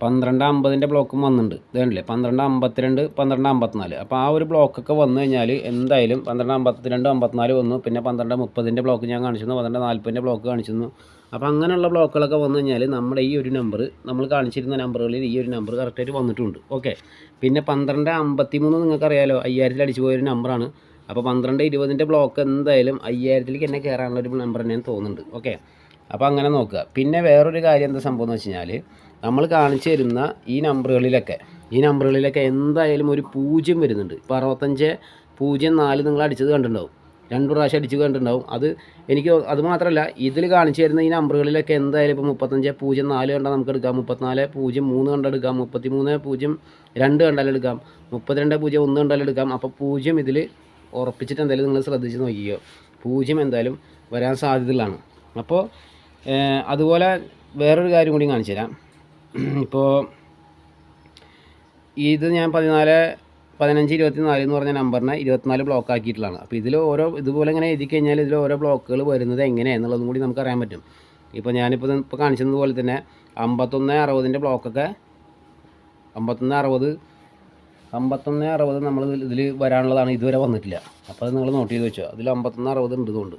പന്ത്രണ്ട് അമ്പതിന്റെ ബ്ലോക്കും വന്നിട്ടുണ്ട് ഇതേണ്ടല്ലേ പന്ത്രണ്ട് അമ്പത്തിരണ്ട് പന്ത്രണ്ട് അമ്പത്തിനാല്. അപ്പോൾ ആ ഒരു ബ്ലോക്കൊക്കെ വന്നു കഴിഞ്ഞാൽ എന്തായാലും പന്ത്രണ്ട് അമ്പത്തിരണ്ട് അമ്പത്തിനാല് വന്നു. പിന്നെ പന്ത്രണ്ട് മുപ്പതിന്റെ ബ്ലോക്ക് ഞാൻ കാണിച്ചു തന്നു പന്ത്രണ്ട് നാൽപ്പതിന്റെ ബ്ലോക്ക് കാണിച്ചു തന്നു അപ്പോൾ അങ്ങനെയുള്ള ബ്ലോക്കുകളൊക്കെ വന്നു കഴിഞ്ഞാൽ നമ്മുടെ ഈ ഒരു നമ്പർ നമ്മൾ കാണിച്ചിരുന്ന നമ്പറുകളിൽ ഈ ഒരു നമ്പർ കറക്റ്റായിട്ട് വന്നിട്ടുണ്ട്. ഓക്കെ പിന്നെ പന്ത്രണ്ട് അമ്പത്തി മൂന്ന് നിങ്ങൾക്കറിയാലോ? അയ്യായിരത്തിൽ അടിച്ചു പോയൊരു നമ്പറാണ് അപ്പോൾ പന്ത്രണ്ട് ഇരുപതിന്റെ ബ്ലോക്ക് എന്തായാലും അയ്യായിരത്തിലേക്ക് എന്നെ കയറാനുള്ള ഒരു നമ്പർ തന്നെയാണ് തോന്നുന്നുണ്ട്. ഓക്കെ അപ്പോൾ അങ്ങനെ നോക്കുക. പിന്നെ വേറൊരു കാര്യം എന്താ സംഭവം എന്ന് വെച്ച് കഴിഞ്ഞാൽ നമ്മൾ കാണിച്ചു തരുന്ന ഈ നമ്പറുകളിലൊക്കെ ഈ നമ്പറുകളിലൊക്കെ എന്തായാലും ഒരു പൂജ്യം വരുന്നുണ്ട്. ഇപ്പോൾ അറുപത്തഞ്ച് പൂജ്യം നാല് നിങ്ങൾ അടിച്ചത് കണ്ടിട്ടുണ്ടാവും. രണ്ട് പ്രാവശ്യം അടിച്ച് കണ്ടിട്ടുണ്ടാവും. അത് എനിക്ക് അത് മാത്രമല്ല ഇതിൽ കാണിച്ചു തരുന്ന ഈ നമ്പറുകളിലൊക്കെ എന്തായാലും ഇപ്പോൾ മുപ്പത്തഞ്ച് പൂജ്യം നാല് കണ്ടാൽ നമുക്ക് എടുക്കാം. മുപ്പത്തിനാല് പൂജ്യം മൂന്ന് കണ്ടെടുക്കാം മുപ്പത്തി മൂന്ന് പൂജ്യം രണ്ട് കണ്ടാലും എടുക്കാം. മുപ്പത്തിരണ്ട് പൂജ്യം ഒന്ന് കണ്ടാലും എടുക്കാം. അപ്പോൾ പൂജ്യം ഇതിൽ ഉറപ്പിച്ചിട്ട് എന്തായാലും നിങ്ങൾ ശ്രദ്ധിച്ച് നോക്കിയോ പൂജ്യം എന്തായാലും വരാൻ സാധ്യതയുള്ളതാണ്. അപ്പോൾ അതുപോലെ വേറൊരു കാര്യം കൂടി കാണിച്ചു തരാം. ഇപ്പോൾ ഇത് ഞാൻ പതിനാല് പതിനഞ്ച് ഇരുപത്തി നാല് എന്ന് പറഞ്ഞ നമ്പറിനെ ഇരുപത്തിനാല് ബ്ലോക്ക് ആക്കിയിട്ടുള്ളതാണ്. അപ്പോൾ ഇതിൽ ഓരോ ഇതുപോലെ ഇങ്ങനെ എഴുതി കഴിഞ്ഞാൽ ഇതിൽ ഓരോ ബ്ലോക്കുകൾ വരുന്നത് എങ്ങനെയാണെന്നുള്ളതും കൂടി നമുക്ക് അറിയാൻ പറ്റും ഇപ്പോൾ ഞാനിപ്പോൾ ഇപ്പോൾ കാണിച്ചതുപോലെ തന്നെ അമ്പത്തൊന്ന് അറുപതിന്റെ ബ്ലോക്കൊക്കെ അമ്പത്തൊന്ന് അറുപത് അമ്പത്തൊന്ന് അറുപത് നമ്മൾ ഇതിൽ വരാനുള്ളതാണ് ഇതുവരെ വന്നിട്ടില്ല. അപ്പോൾ അത് നിങ്ങൾ നോട്ട് ചെയ്ത് വെച്ചോ. അതിൽ അമ്പത്തൊന്ന് അറുപത് ഉണ്ട് ഇതുകൊണ്ട്.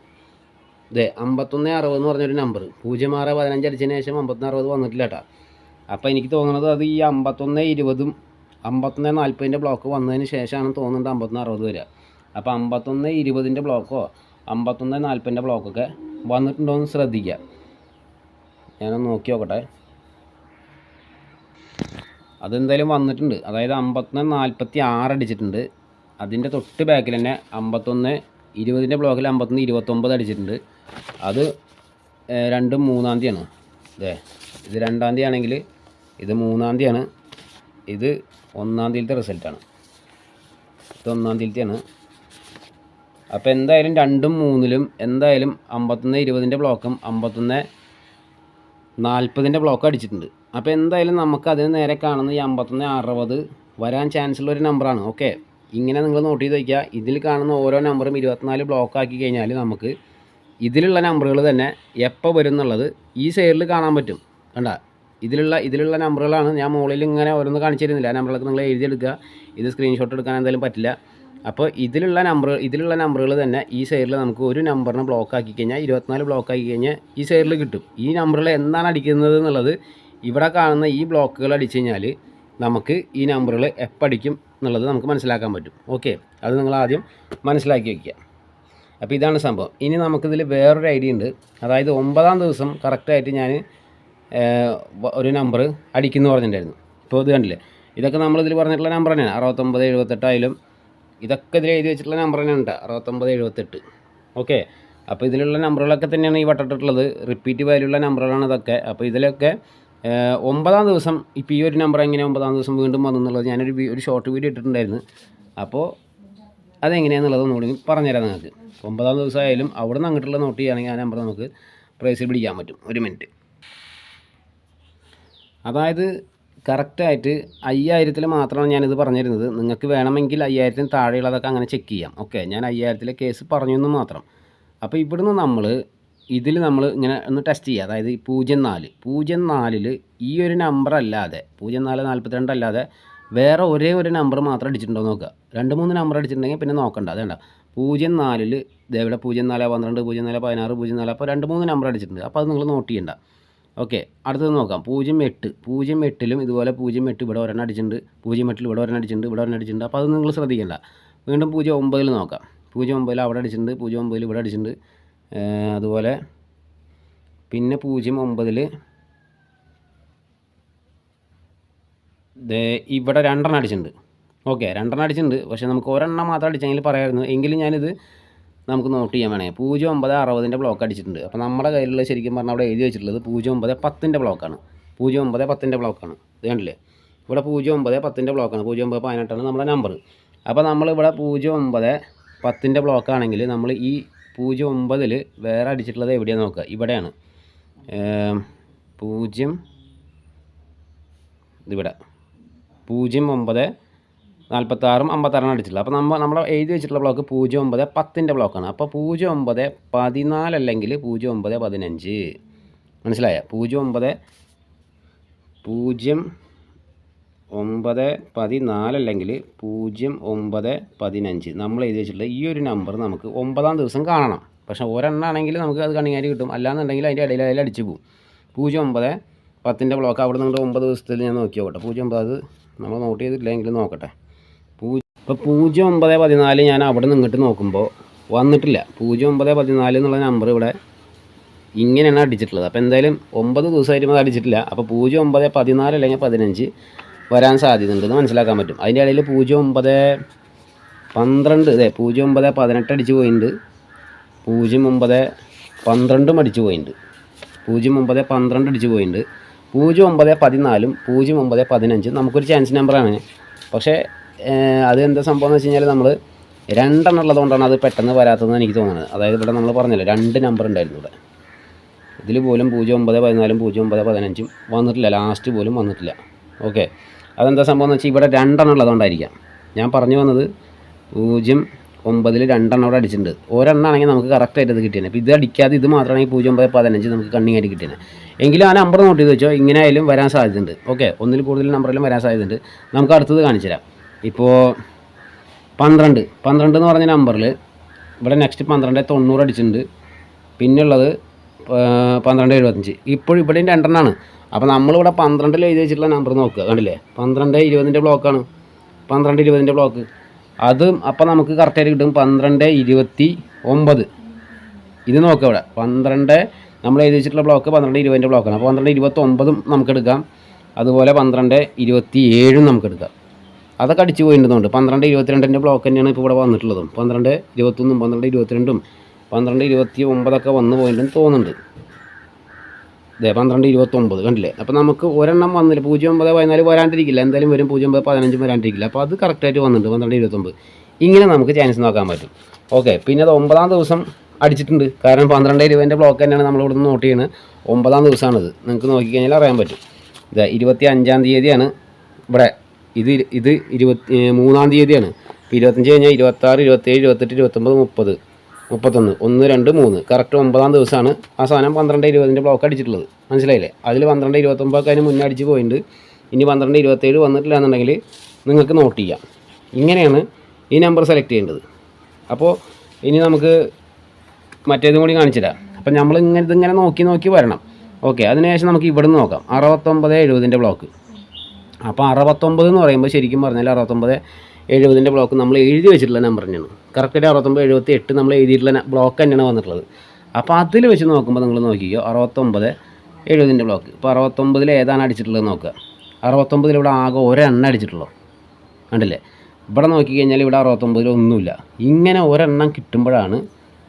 ഇതേ അമ്പത്തൊന്ന് അറുപത് എന്ന് പറഞ്ഞൊരു നമ്പർ പൂജ്യം ആറ് പതിനഞ്ച് അടിച്ചതിന് ശേഷം അമ്പത്തൊന്ന് അറുപത് വന്നിട്ടില്ല കേട്ടോ അപ്പോൾ എനിക്ക് തോന്നുന്നത് അത് ഈ അമ്പത്തൊന്ന് ഇരുപതും അമ്പത്തൊന്ന് നാൽപ്പതിന്റെ ബ്ലോക്ക് വന്നതിന് ശേഷമാണ് തോന്നുന്നത് അമ്പത്തൊന്ന് അറുപത് വരിക. അപ്പോൾ അമ്പത്തൊന്ന് ഇരുപതിന്റെ ബ്ലോക്കോ അമ്പത്തൊന്ന് നാൽപ്പതിന്റെ ബ്ലോക്കൊക്കെ വന്നിട്ടുണ്ടോ എന്ന് ശ്രദ്ധിക്കുക ഞാനൊന്ന് നോക്കി നോക്കട്ടെ. അതെന്തായാലും വന്നിട്ടുണ്ട്. അതായത് അമ്പത്തൊന്ന് നാൽപ്പത്തി ആറ് അടിച്ചിട്ടുണ്ട്. അതിന്റെ തൊട്ട് ബാക്കിൽ തന്നെ അമ്പത്തൊന്ന് ഇരുപതിന്റെ ബ്ലോക്കിൽ അമ്പത്തൊന്ന് ഇരുപത്തൊമ്പത് അടിച്ചിട്ടുണ്ട്. അത് രണ്ടും മൂന്നാം തീയതിയാണ്. അതെ ഇത് രണ്ടാം തീയതി ആണെങ്കിൽ ഇത് മൂന്നാം തീയതിയാണ്. ഇത് ഒന്നാം തീയതിയിലത്തെ റിസൾട്ടാണ് ഇത് ഒന്നാം തീയതിയാണ്. അപ്പോൾ എന്തായാലും രണ്ടും മൂന്നിലും എന്തായാലും അമ്പത്തൊന്ന് ഇരുപതിന്റെ ബ്ലോക്കും അമ്പത്തൊന്ന് നാൽപ്പതിന്റെ ബ്ലോക്ക് അടിച്ചിട്ടുണ്ട്. അപ്പോൾ എന്തായാലും നമുക്ക് അതിന് നേരെ കാണുന്ന ഈ അമ്പത്തൊന്ന് അറുപത് വരാൻ ചാൻസുള്ള ഒരു നമ്പറാണ് ഓക്കെ ഇങ്ങനെ നിങ്ങൾ നോട്ട് ചെയ്ത് വയ്ക്കുക ഇതിൽ കാണുന്ന ഓരോ നമ്പറും ഇരുപത്തിനാല് ബ്ലോക്ക് ആക്കി കഴിഞ്ഞാൽ നമുക്ക് ഇതിലുള്ള നമ്പറുകൾ തന്നെ എപ്പോൾ വരും എന്നുള്ളത് ഈ സൈഡിൽ കാണാൻ പറ്റും. കണ്ട? ഇതിലുള്ള ഇതിലുള്ള നമ്പറുകളാണ് ഞാൻ മുകളിൽ ഇങ്ങനെ ഓരോന്ന് കാണിച്ചു തരുന്നില്ല ആ നമ്പറുകളൊക്കെ നിങ്ങൾ എഴുതിയെടുക്കുക. ഇത് സ്ക്രീൻഷോട്ട് എടുക്കാൻ എന്തായാലും പറ്റില്ല. അപ്പോൾ ഇതിലുള്ള നമ്പർ ഇതിലുള്ള നമ്പറുകൾ തന്നെ ഈ സൈഡിൽ നമുക്ക് ഒരു നമ്പറിനെ ബ്ലോക്ക് ആക്കി കഴിഞ്ഞാൽ ഇരുപത്തിനാല് ബ്ലോക്ക് ആക്കി കഴിഞ്ഞാൽ ഈ സൈഡിൽ കിട്ടും. ഈ നമ്പറിൽ എന്താണ് അടിക്കുന്നത് എന്നുള്ളത് ഇവിടെ കാണുന്ന ഈ ബ്ലോക്കുകൾ അടിച്ചു കഴിഞ്ഞാൽ നമുക്ക് ഈ നമ്പറുകൾ എപ്പോൾ അടിക്കും എന്നുള്ളത് നമുക്ക് മനസ്സിലാക്കാൻ പറ്റും. ഓക്കെ അത് നിങ്ങൾ ആദ്യം മനസ്സിലാക്കി വയ്ക്കുക അപ്പോൾ ഇതാണ് സംഭവം. ഇനി നമുക്കിതിൽ വേറൊരു ഐഡിയ ഉണ്ട്. അതായത് ഒമ്പതാം ദിവസം കറക്റ്റായിട്ട് ഞാൻ ഒരു നമ്പർ അടിക്കുന്നു പറഞ്ഞിട്ടുണ്ടായിരുന്നു. ഇപ്പോൾ ഇത് കണ്ടില്ലേ? ഇതൊക്കെ നമ്മൾ നമ്മളിതിൽ പറഞ്ഞിട്ടുള്ള നമ്പർ തന്നെയാണ്. അറുപത്തൊമ്പത് എഴുപത്തെട്ടായാലും ഇതൊക്കെ ഇതിൽ എഴുതി വെച്ചിട്ടുള്ള നമ്പർ തന്നെയാണ് കേട്ടോ. അറുപത്തൊമ്പത് എഴുപത്തെട്ട്. ഓക്കെ അപ്പോൾ ഇതിലുള്ള നമ്പറുകളൊക്കെ തന്നെയാണ് ഈ വട്ടട്ടിട്ടുള്ളത് റിപ്പീറ്റ് വാല്യുള്ള നമ്പറുകളാണ് ഇതൊക്കെ. അപ്പോൾ ഇതിലൊക്കെ ഒമ്പതാം ദിവസം ഇപ്പോൾ ഈ ഒരു നമ്പർ എങ്ങനെ ഒമ്പതാം ദിവസം വീണ്ടും വന്നു എന്നുള്ളത് ഞാനൊരു ഒരു ഷോർട്ട് വീഡിയോ ഇട്ടിട്ടുണ്ടായിരുന്നു. അപ്പോൾ അതെങ്ങനെയാണെന്നുള്ളത് ഒന്നുകൂടി പറഞ്ഞുതരാം നിങ്ങൾക്ക്. ഒമ്പതാം ദിവസമായാലും അവിടെ നിന്ന് അങ്ങോട്ടുള്ള നോട്ട് ചെയ്യുകയാണെങ്കിൽ ആ നമ്പർ നമുക്ക് പ്രൈസിൽ പിടിക്കാൻ പറ്റും. ഒരു മിനിറ്റ് അതായത് കറക്റ്റായിട്ട് അയ്യായിരത്തിൽ മാത്രമാണ് ഞാനിത് പറഞ്ഞിരുന്നത്. നിങ്ങൾക്ക് വേണമെങ്കിൽ അയ്യായിരത്തിന് താഴെയുള്ളതൊക്കെ അങ്ങനെ ചെക്ക് ചെയ്യാം. ഓക്കെ ഞാൻ അയ്യായിരത്തിലെ കേസ് പറഞ്ഞു എന്ന് മാത്രം. അപ്പോൾ ഇവിടുന്ന് നമ്മൾ ഇതിൽ നമ്മൾ ഇങ്ങനെ ഒന്ന് ടെസ്റ്റ് ചെയ്യുക. അതായത് പൂജ്യം നാല്. പൂജ്യം നാലിൽ ഈ ഒരു നമ്പർ അല്ലാതെ പൂജ്യം നാല് നാൽപ്പത്തിരണ്ട് അല്ലാതെ വേറെ ഒരേ ഒരു നമ്പർ മാത്രം അടിച്ചിട്ടുണ്ടോ നോക്കുക. രണ്ട് മൂന്ന് നമ്പർ അടിച്ചിട്ടുണ്ടെങ്കിൽ പിന്നെ നോക്കണ്ട. അതേണ്ട പൂജ്യം നാലിൽ ഇതേവിടെ പൂജ്യം നാല് പന്ത്രണ്ട് പൂജ്യം നാല് പതിനാറ് പൂജ്യം നാല് അപ്പോൾ രണ്ട് മൂന്ന് നമ്പർ അടിച്ചിട്ടുണ്ട്. അപ്പോൾ അത് നിങ്ങൾ നോട്ട് ചെയ്യണ്ട. ഓക്കെ അടുത്തത് നോക്കാം. പൂജ്യം എട്ട്. പൂജ്യം എട്ടിലും ഇതുപോലെ പൂജ്യം എട്ട് ഇവിടെ ഒരെണ്ണം അടിച്ചിട്ടുണ്ട്. പൂജ്യം എട്ടിൽ ഇവിടെ ഒരെണ്ണം അടിച്ചിട്ടുണ്ട് ഇവിടെ ഒരെണ്ണം അടിച്ചിട്ടുണ്ട്. അപ്പോൾ അത് നിങ്ങൾ ശ്രദ്ധിക്കേണ്ട. വീണ്ടും പൂജ്യം ഒമ്പതിൽ നോക്കാം. പൂജ്യം ഒമ്പതിൽ അവിടെ അടിച്ചിട്ടുണ്ട് പൂജ്യം ഒമ്പതിൽ ഇവിടെ അടിച്ചിട്ടുണ്ട്. അതുപോലെ പിന്നെ പൂജ്യം ഒമ്പതിൽ ഇവിടെ രണ്ടെണ്ണം അടിച്ചിട്ടുണ്ട്. ഓക്കെ രണ്ടെണ്ണം അടിച്ചിട്ടുണ്ട്. പക്ഷേ നമുക്ക് ഒരെണ്ണം മാത്രം അടിച്ചെങ്കിൽ പറയാമായിരുന്നു. എങ്കിലും ഞാനിത് നമുക്ക് നോട്ട് ചെയ്യാൻ വേണേ. പൂജ്യം ഒമ്പത് അറുപതിന്റെ ബ്ലോക്ക് അടിച്ചിട്ടുണ്ട്. അപ്പോൾ നമ്മുടെ കയ്യിലുള്ള ശരിക്കും പറഞ്ഞാൽ അവിടെ എഴുതി വെച്ചിട്ടുള്ളത് പൂജ്യം ഒമ്പത് പത്തിന്റെ ബ്ലോക്കാണ് പൂജ്യം ഒമ്പത് പത്തിന്റെ ബ്ലോക്കാണ് ഇത് കണ്ടില്ലേ? ഇവിടെ പൂജ്യം ഒമ്പത് പത്തിന്റെ ബ്ലോക്കാണ് പൂജ്യം ഒമ്പത് പതിനെട്ടാണ് നമ്മുടെ നമ്പർ അപ്പോൾ നമ്മളിവിടെ പൂജ്യം ഒമ്പത് പത്തിന്റെ ബ്ലോക്കാണെങ്കിൽ നമ്മൾ ഈ പൂജ്യം ഒമ്പതിൽ വേറെ അടിച്ചിട്ടുള്ളത് എവിടെയാണ് നോക്കുക? ഇവിടെയാണ്. പൂജ്യം ഇവിടെ പൂജ്യം ഒമ്പത് നാൽപ്പത്താറും അമ്പത്താറാണ് അടിച്ചിട്ടുള്ളത്. അപ്പോൾ നമ്മൾ നമ്മൾ എഴുതി വെച്ചിട്ടുള്ള ബ്ലോക്ക് പൂജ്യം ഒമ്പത് പത്തിന്റെ ബ്ലോക്കാണ് അപ്പോൾ പൂജ്യം ഒമ്പത് പതിനാല് അല്ലെങ്കിൽ പൂജ്യം ഒമ്പത് പതിനഞ്ച്. മനസ്സിലായ? പൂജ്യം ഒമ്പത് പൂജ്യം ഒമ്പത് പതിനാല് അല്ലെങ്കിൽ പൂജ്യം ഒമ്പത് പതിനഞ്ച്. നമ്മൾ എഴുതി വെച്ചിട്ടുള്ള ഈ ഒരു നമ്പർ നമുക്ക് ഒമ്പതാം ദിവസം കാണണം. പക്ഷേ ഒരെണ്ണാണെങ്കിൽ നമുക്ക് അത് കണിങ്ങാരി കിട്ടും. അല്ലാന്നുണ്ടെങ്കിൽ അതിന്റെ ഇടയിൽ അതിൽ അടിച്ചു പോകും പൂജ്യം ഒമ്പത് പത്തിന്റെ ബ്ലോക്ക് അവിടെ നിന്ന് ഒമ്പത് ദിവസത്തിൽ ഞാൻ നോക്കിയോട്ടെ പൂജ്യം ഒമ്പത് നമ്മൾ നോട്ട് ചെയ്തിട്ടില്ലെങ്കിൽ നോക്കട്ടെ. ഇപ്പോൾ പൂജ്യം ഒമ്പത് പതിനാല് ഞാൻ അവിടെ നിന്ന് ഇങ്ങോട്ട് നോക്കുമ്പോൾ വന്നിട്ടില്ല. പൂജ്യം ഒമ്പത് പതിനാല് എന്നുള്ള നമ്പർ ഇവിടെ ഇങ്ങനെയാണ് അടിച്ചിട്ടുള്ളത്. അപ്പോൾ എന്തായാലും ഒമ്പത് ദിവസമായിട്ട് അത് അടിച്ചിട്ടില്ല. അപ്പോൾ പൂജ്യം ഒമ്പത് പതിനാല് അല്ലെങ്കിൽ പതിനഞ്ച് വരാൻ സാധ്യത ഉണ്ടെന്ന് മനസ്സിലാക്കാൻ പറ്റും. അതിന്റെ ഇടയിൽ പൂജ്യം ഒമ്പത് പന്ത്രണ്ട് അതെ പൂജ്യം ഒമ്പത് പതിനെട്ട് അടിച്ച് പോയിട്ടുണ്ട്. പൂജ്യം ഒമ്പത് പന്ത്രണ്ടും അടിച്ച് പോയിട്ടുണ്ട്. പൂജ്യം ഒമ്പത് പന്ത്രണ്ട് അടിച്ച് പോയിട്ടുണ്ട്. പൂജ്യം ഒമ്പത് പതിനാലും പൂജ്യം ഒമ്പത് പതിനഞ്ചും നമുക്കൊരു ചാൻസ് നമ്പറാണ് പക്ഷേ അത് എന്താ സംഭവം എന്ന് വെച്ച് കഴിഞ്ഞാൽ നമ്മൾ രണ്ടെണ്ണം ഉള്ളതുകൊണ്ടാണ് അത് പെട്ടെന്ന് വരാത്തതെന്ന് എനിക്ക് തോന്നുന്നത്. അതായത് ഇവിടെ നമ്മൾ പറഞ്ഞല്ലോ രണ്ട് നമ്പർ ഉണ്ടായിരുന്നു ഇവിടെ. ഇതിൽ പോലും പൂജ്യം ഒമ്പത് പതിനാലും പൂജ്യം ഒമ്പത് പതിനഞ്ചും വന്നിട്ടില്ല. ലാസ്റ്റ് പോലും വന്നിട്ടില്ല. ഓക്കെ അതെന്താ സംഭവം എന്ന് വെച്ചാൽ ഇവിടെ രണ്ടെണ്ണം ഉള്ളതുകൊണ്ടായിരിക്കാം ഞാൻ പറഞ്ഞു വന്നത് പൂജ്യം ഒമ്പതിൽ രണ്ടെണ്ണം അവിടെ അടിച്ചിട്ടുണ്ട്. ഒരെണ്ണം ആണെങ്കിൽ നമുക്ക് കറക്റ്റായിട്ട് ഇത് കിട്ടിയത് അപ്പോൾ ഇത് അടിക്കാതെ ഇത് മാത്രമാണെങ്കിൽ പൂജ്യം ഒമ്പത് പതിനഞ്ച് നമുക്ക് കണ്ണിങ്ങായിട്ട് കിട്ടിയത് എങ്കിലും ആ നമ്പർ നോട്ട് ചെയ്ത് വെച്ചോ ഇങ്ങനെ ആയാലും വരാൻ സാധ്യതയുണ്ട്. ഓക്കെ ഒന്നിൽ കൂടുതൽ നമ്പറിലും വരാൻ സാധ്യതയുണ്ട്. നമുക്ക് അടുത്തത് കാണിച്ചു തരാം ഇപ്പോൾ പന്ത്രണ്ട്. പന്ത്രണ്ട് എന്ന് പറഞ്ഞ നമ്പറിൽ ഇവിടെ നെക്സ്റ്റ് പന്ത്രണ്ട് തൊണ്ണൂറ് അടിച്ചിട്ടുണ്ട്. പിന്നുള്ളത് പന്ത്രണ്ട് എഴുപത്തഞ്ച്. ഇപ്പോഴും ഇവിടെയും രണ്ടെണ്ണമാണ് അപ്പോൾ നമ്മളിവിടെ പന്ത്രണ്ടിൽ എഴുതി വെച്ചിട്ടുള്ള നമ്പർ നോക്കുക. കണ്ടില്ലേ? പന്ത്രണ്ട് ഇരുപതിന്റെ ബ്ലോക്കാണ് പന്ത്രണ്ട് ഇരുപതിന്റെ ബ്ലോക്ക് അതും അപ്പോൾ നമുക്ക് കറക്റ്റായിട്ട് കിട്ടും പന്ത്രണ്ട് ഇരുപത്തി ഒമ്പത്. ഇത് നോക്കുക ഇവിടെ പന്ത്രണ്ട് നമ്മൾ എഴുതി വെച്ചിട്ടുള്ള ബ്ലോക്ക് പന്ത്രണ്ട് ഇരുപതിന്റെ ബ്ലോക്കാണ് അപ്പോൾ പന്ത്രണ്ട് ഇരുപത്തൊമ്പതും നമുക്ക് എടുക്കാം. അതുപോലെ പന്ത്രണ്ട് ഇരുപത്തി ഏഴും നമുക്ക് എടുക്കാം. അതൊക്കെ അടിച്ചു പോയിട്ടുണ്ടുണ്ട് പന്ത്രണ്ട് ഇരുപത്തിരണ്ടിന്റെ ബ്ലോക്ക് തന്നെയാണ് ഇപ്പോൾ ഇവിടെ വന്നിട്ടുള്ളതും. പന്ത്രണ്ട് ഇരുപത്തൊന്നും പന്ത്രണ്ട് ഇരുപത്തിരണ്ടും പന്ത്രണ്ട് ഇരുപത്തി ഒമ്പതൊക്കെ വന്നു പോയിട്ടുണ്ടെന്ന് തോന്നുന്നുണ്ട്. ഇതേ പന്ത്രണ്ട് ഇരുപത്തൊമ്പത് കണ്ടില്ലേ? അപ്പോൾ നമുക്ക് ഒരെണ്ണം വന്നില്ല. പൂജ്യം ഒമ്പത് പതിനാല് വരാണ്ടിരിക്കില്ല. എന്തായാലും വരും പൂജ്യം ഒമ്പത് പതിനഞ്ചും വരാണ്ടിരിക്കില്ല. അപ്പോൾ അത് കറക്റ്റായിട്ട് വന്നിട്ടുണ്ട്. പന്ത്രണ്ട് ഇരുപത്തൊമ്പത്. ഇങ്ങനെ നമുക്ക് ചാൻസ് നോക്കാൻ പറ്റും. ഓക്കെ പിന്നെ അത് ഒമ്പതാം ദിവസം അടിച്ചിട്ടുണ്ട്. കാരണം പന്ത്രണ്ട് ഇരുപതിന്റെ ബ്ലോക്ക് തന്നെയാണ് നമ്മൾ ഇവിടുന്ന് നോട്ട് ചെയ്യുന്നത്. ഒമ്പതാം ദിവസമാണിത്. നിങ്ങൾക്ക് നോക്കിക്കഴിഞ്ഞാൽ അറിയാൻ പറ്റും. ഇതാ ഇരുപത്തി അഞ്ചാം തീയതിയാണ് ഇത് ഇത് ഇരുപത്തി മൂന്നാം തീയതിയാണ്. ഇപ്പോൾ ഇരുപത്തഞ്ച് കഴിഞ്ഞാൽ ഇരുപത്താറ് ഇരുപത്തേഴ് ഇരുപത്തെട്ട് ഇരുപത്തൊമ്പത് മുപ്പത് മുപ്പത്തൊന്ന് ഒന്ന് രണ്ട് മൂന്ന്. കറക്റ്റ് ഒമ്പതാം ദിവസമാണ് ആ സാധനം പന്ത്രണ്ട് ഇരുപതിന്റെ ബ്ലോക്ക് അടിച്ചിട്ടുള്ളത്. മനസ്സിലായില്ലേ? അതിൽ പന്ത്രണ്ട് ഇരുപത്തൊമ്പതൊക്കെ അതിന് മുന്നേ അടിച്ച് പോയിട്ടുണ്ട് ഇനി പന്ത്രണ്ട് ഇരുപത്തേഴ് വന്നിട്ടില്ല എന്നുണ്ടെങ്കിൽ നിങ്ങൾക്ക് നോട്ട് ചെയ്യാം. ഇങ്ങനെയാണ് ഈ നമ്പർ സെലക്ട് ചെയ്യേണ്ടത്. അപ്പോൾ ഇനി നമുക്ക് മറ്റേതും കൂടി കാണിച്ചു തരാം അപ്പം നമ്മൾ ഇങ്ങനെ ഇതിങ്ങനെ നോക്കി നോക്കി വരണം. ഓക്കെ അതിനുശേഷം നമുക്ക് ഇവിടുന്ന് നോക്കാം. അറുപത്തൊമ്പത് എഴുപതിന്റെ ബ്ലോക്ക് അപ്പോൾ അറുപത്തൊമ്പത് എന്ന് പറയുമ്പോൾ ശരിക്കും പറഞ്ഞാൽ അറുപത്തൊമ്പത് എഴുപതിന്റെ ബ്ലോക്ക് നമ്മൾ എഴുതി വെച്ചിട്ടുള്ള നമ്പർ തന്നെയാണ്. കറക്റ്റായിട്ട് അറുപത്തൊമ്പത് എഴുപത്തി എട്ട് നമ്മൾ എഴുതിയിട്ടുള്ള ബ്ലോക്ക് തന്നെയാണ് വന്നിട്ടുള്ളത്. അപ്പോൾ അതിൽ വെച്ച് നോക്കുമ്പോൾ നിങ്ങൾ നോക്കിക്കോ അറുപത്തൊമ്പത് എഴുപതിന്റെ ബ്ലോക്ക് ഇപ്പോൾ അറുപത്തൊമ്പതിൽ ഏതാണ് അടിച്ചിട്ടുള്ളത് നോക്കുക. അറുപത്തൊമ്പതിൽ ഇവിടെ ആകെ ഒരെണ്ണം അടിച്ചിട്ടുള്ളൂ. കണ്ടില്ലേ? ഇവിടെ നോക്കിക്കഴിഞ്ഞാൽ ഇവിടെ അറുപത്തൊമ്പതിൽ ഒന്നുമില്ല. ഇങ്ങനെ ഒരെണ്ണം കിട്ടുമ്പോഴാണ്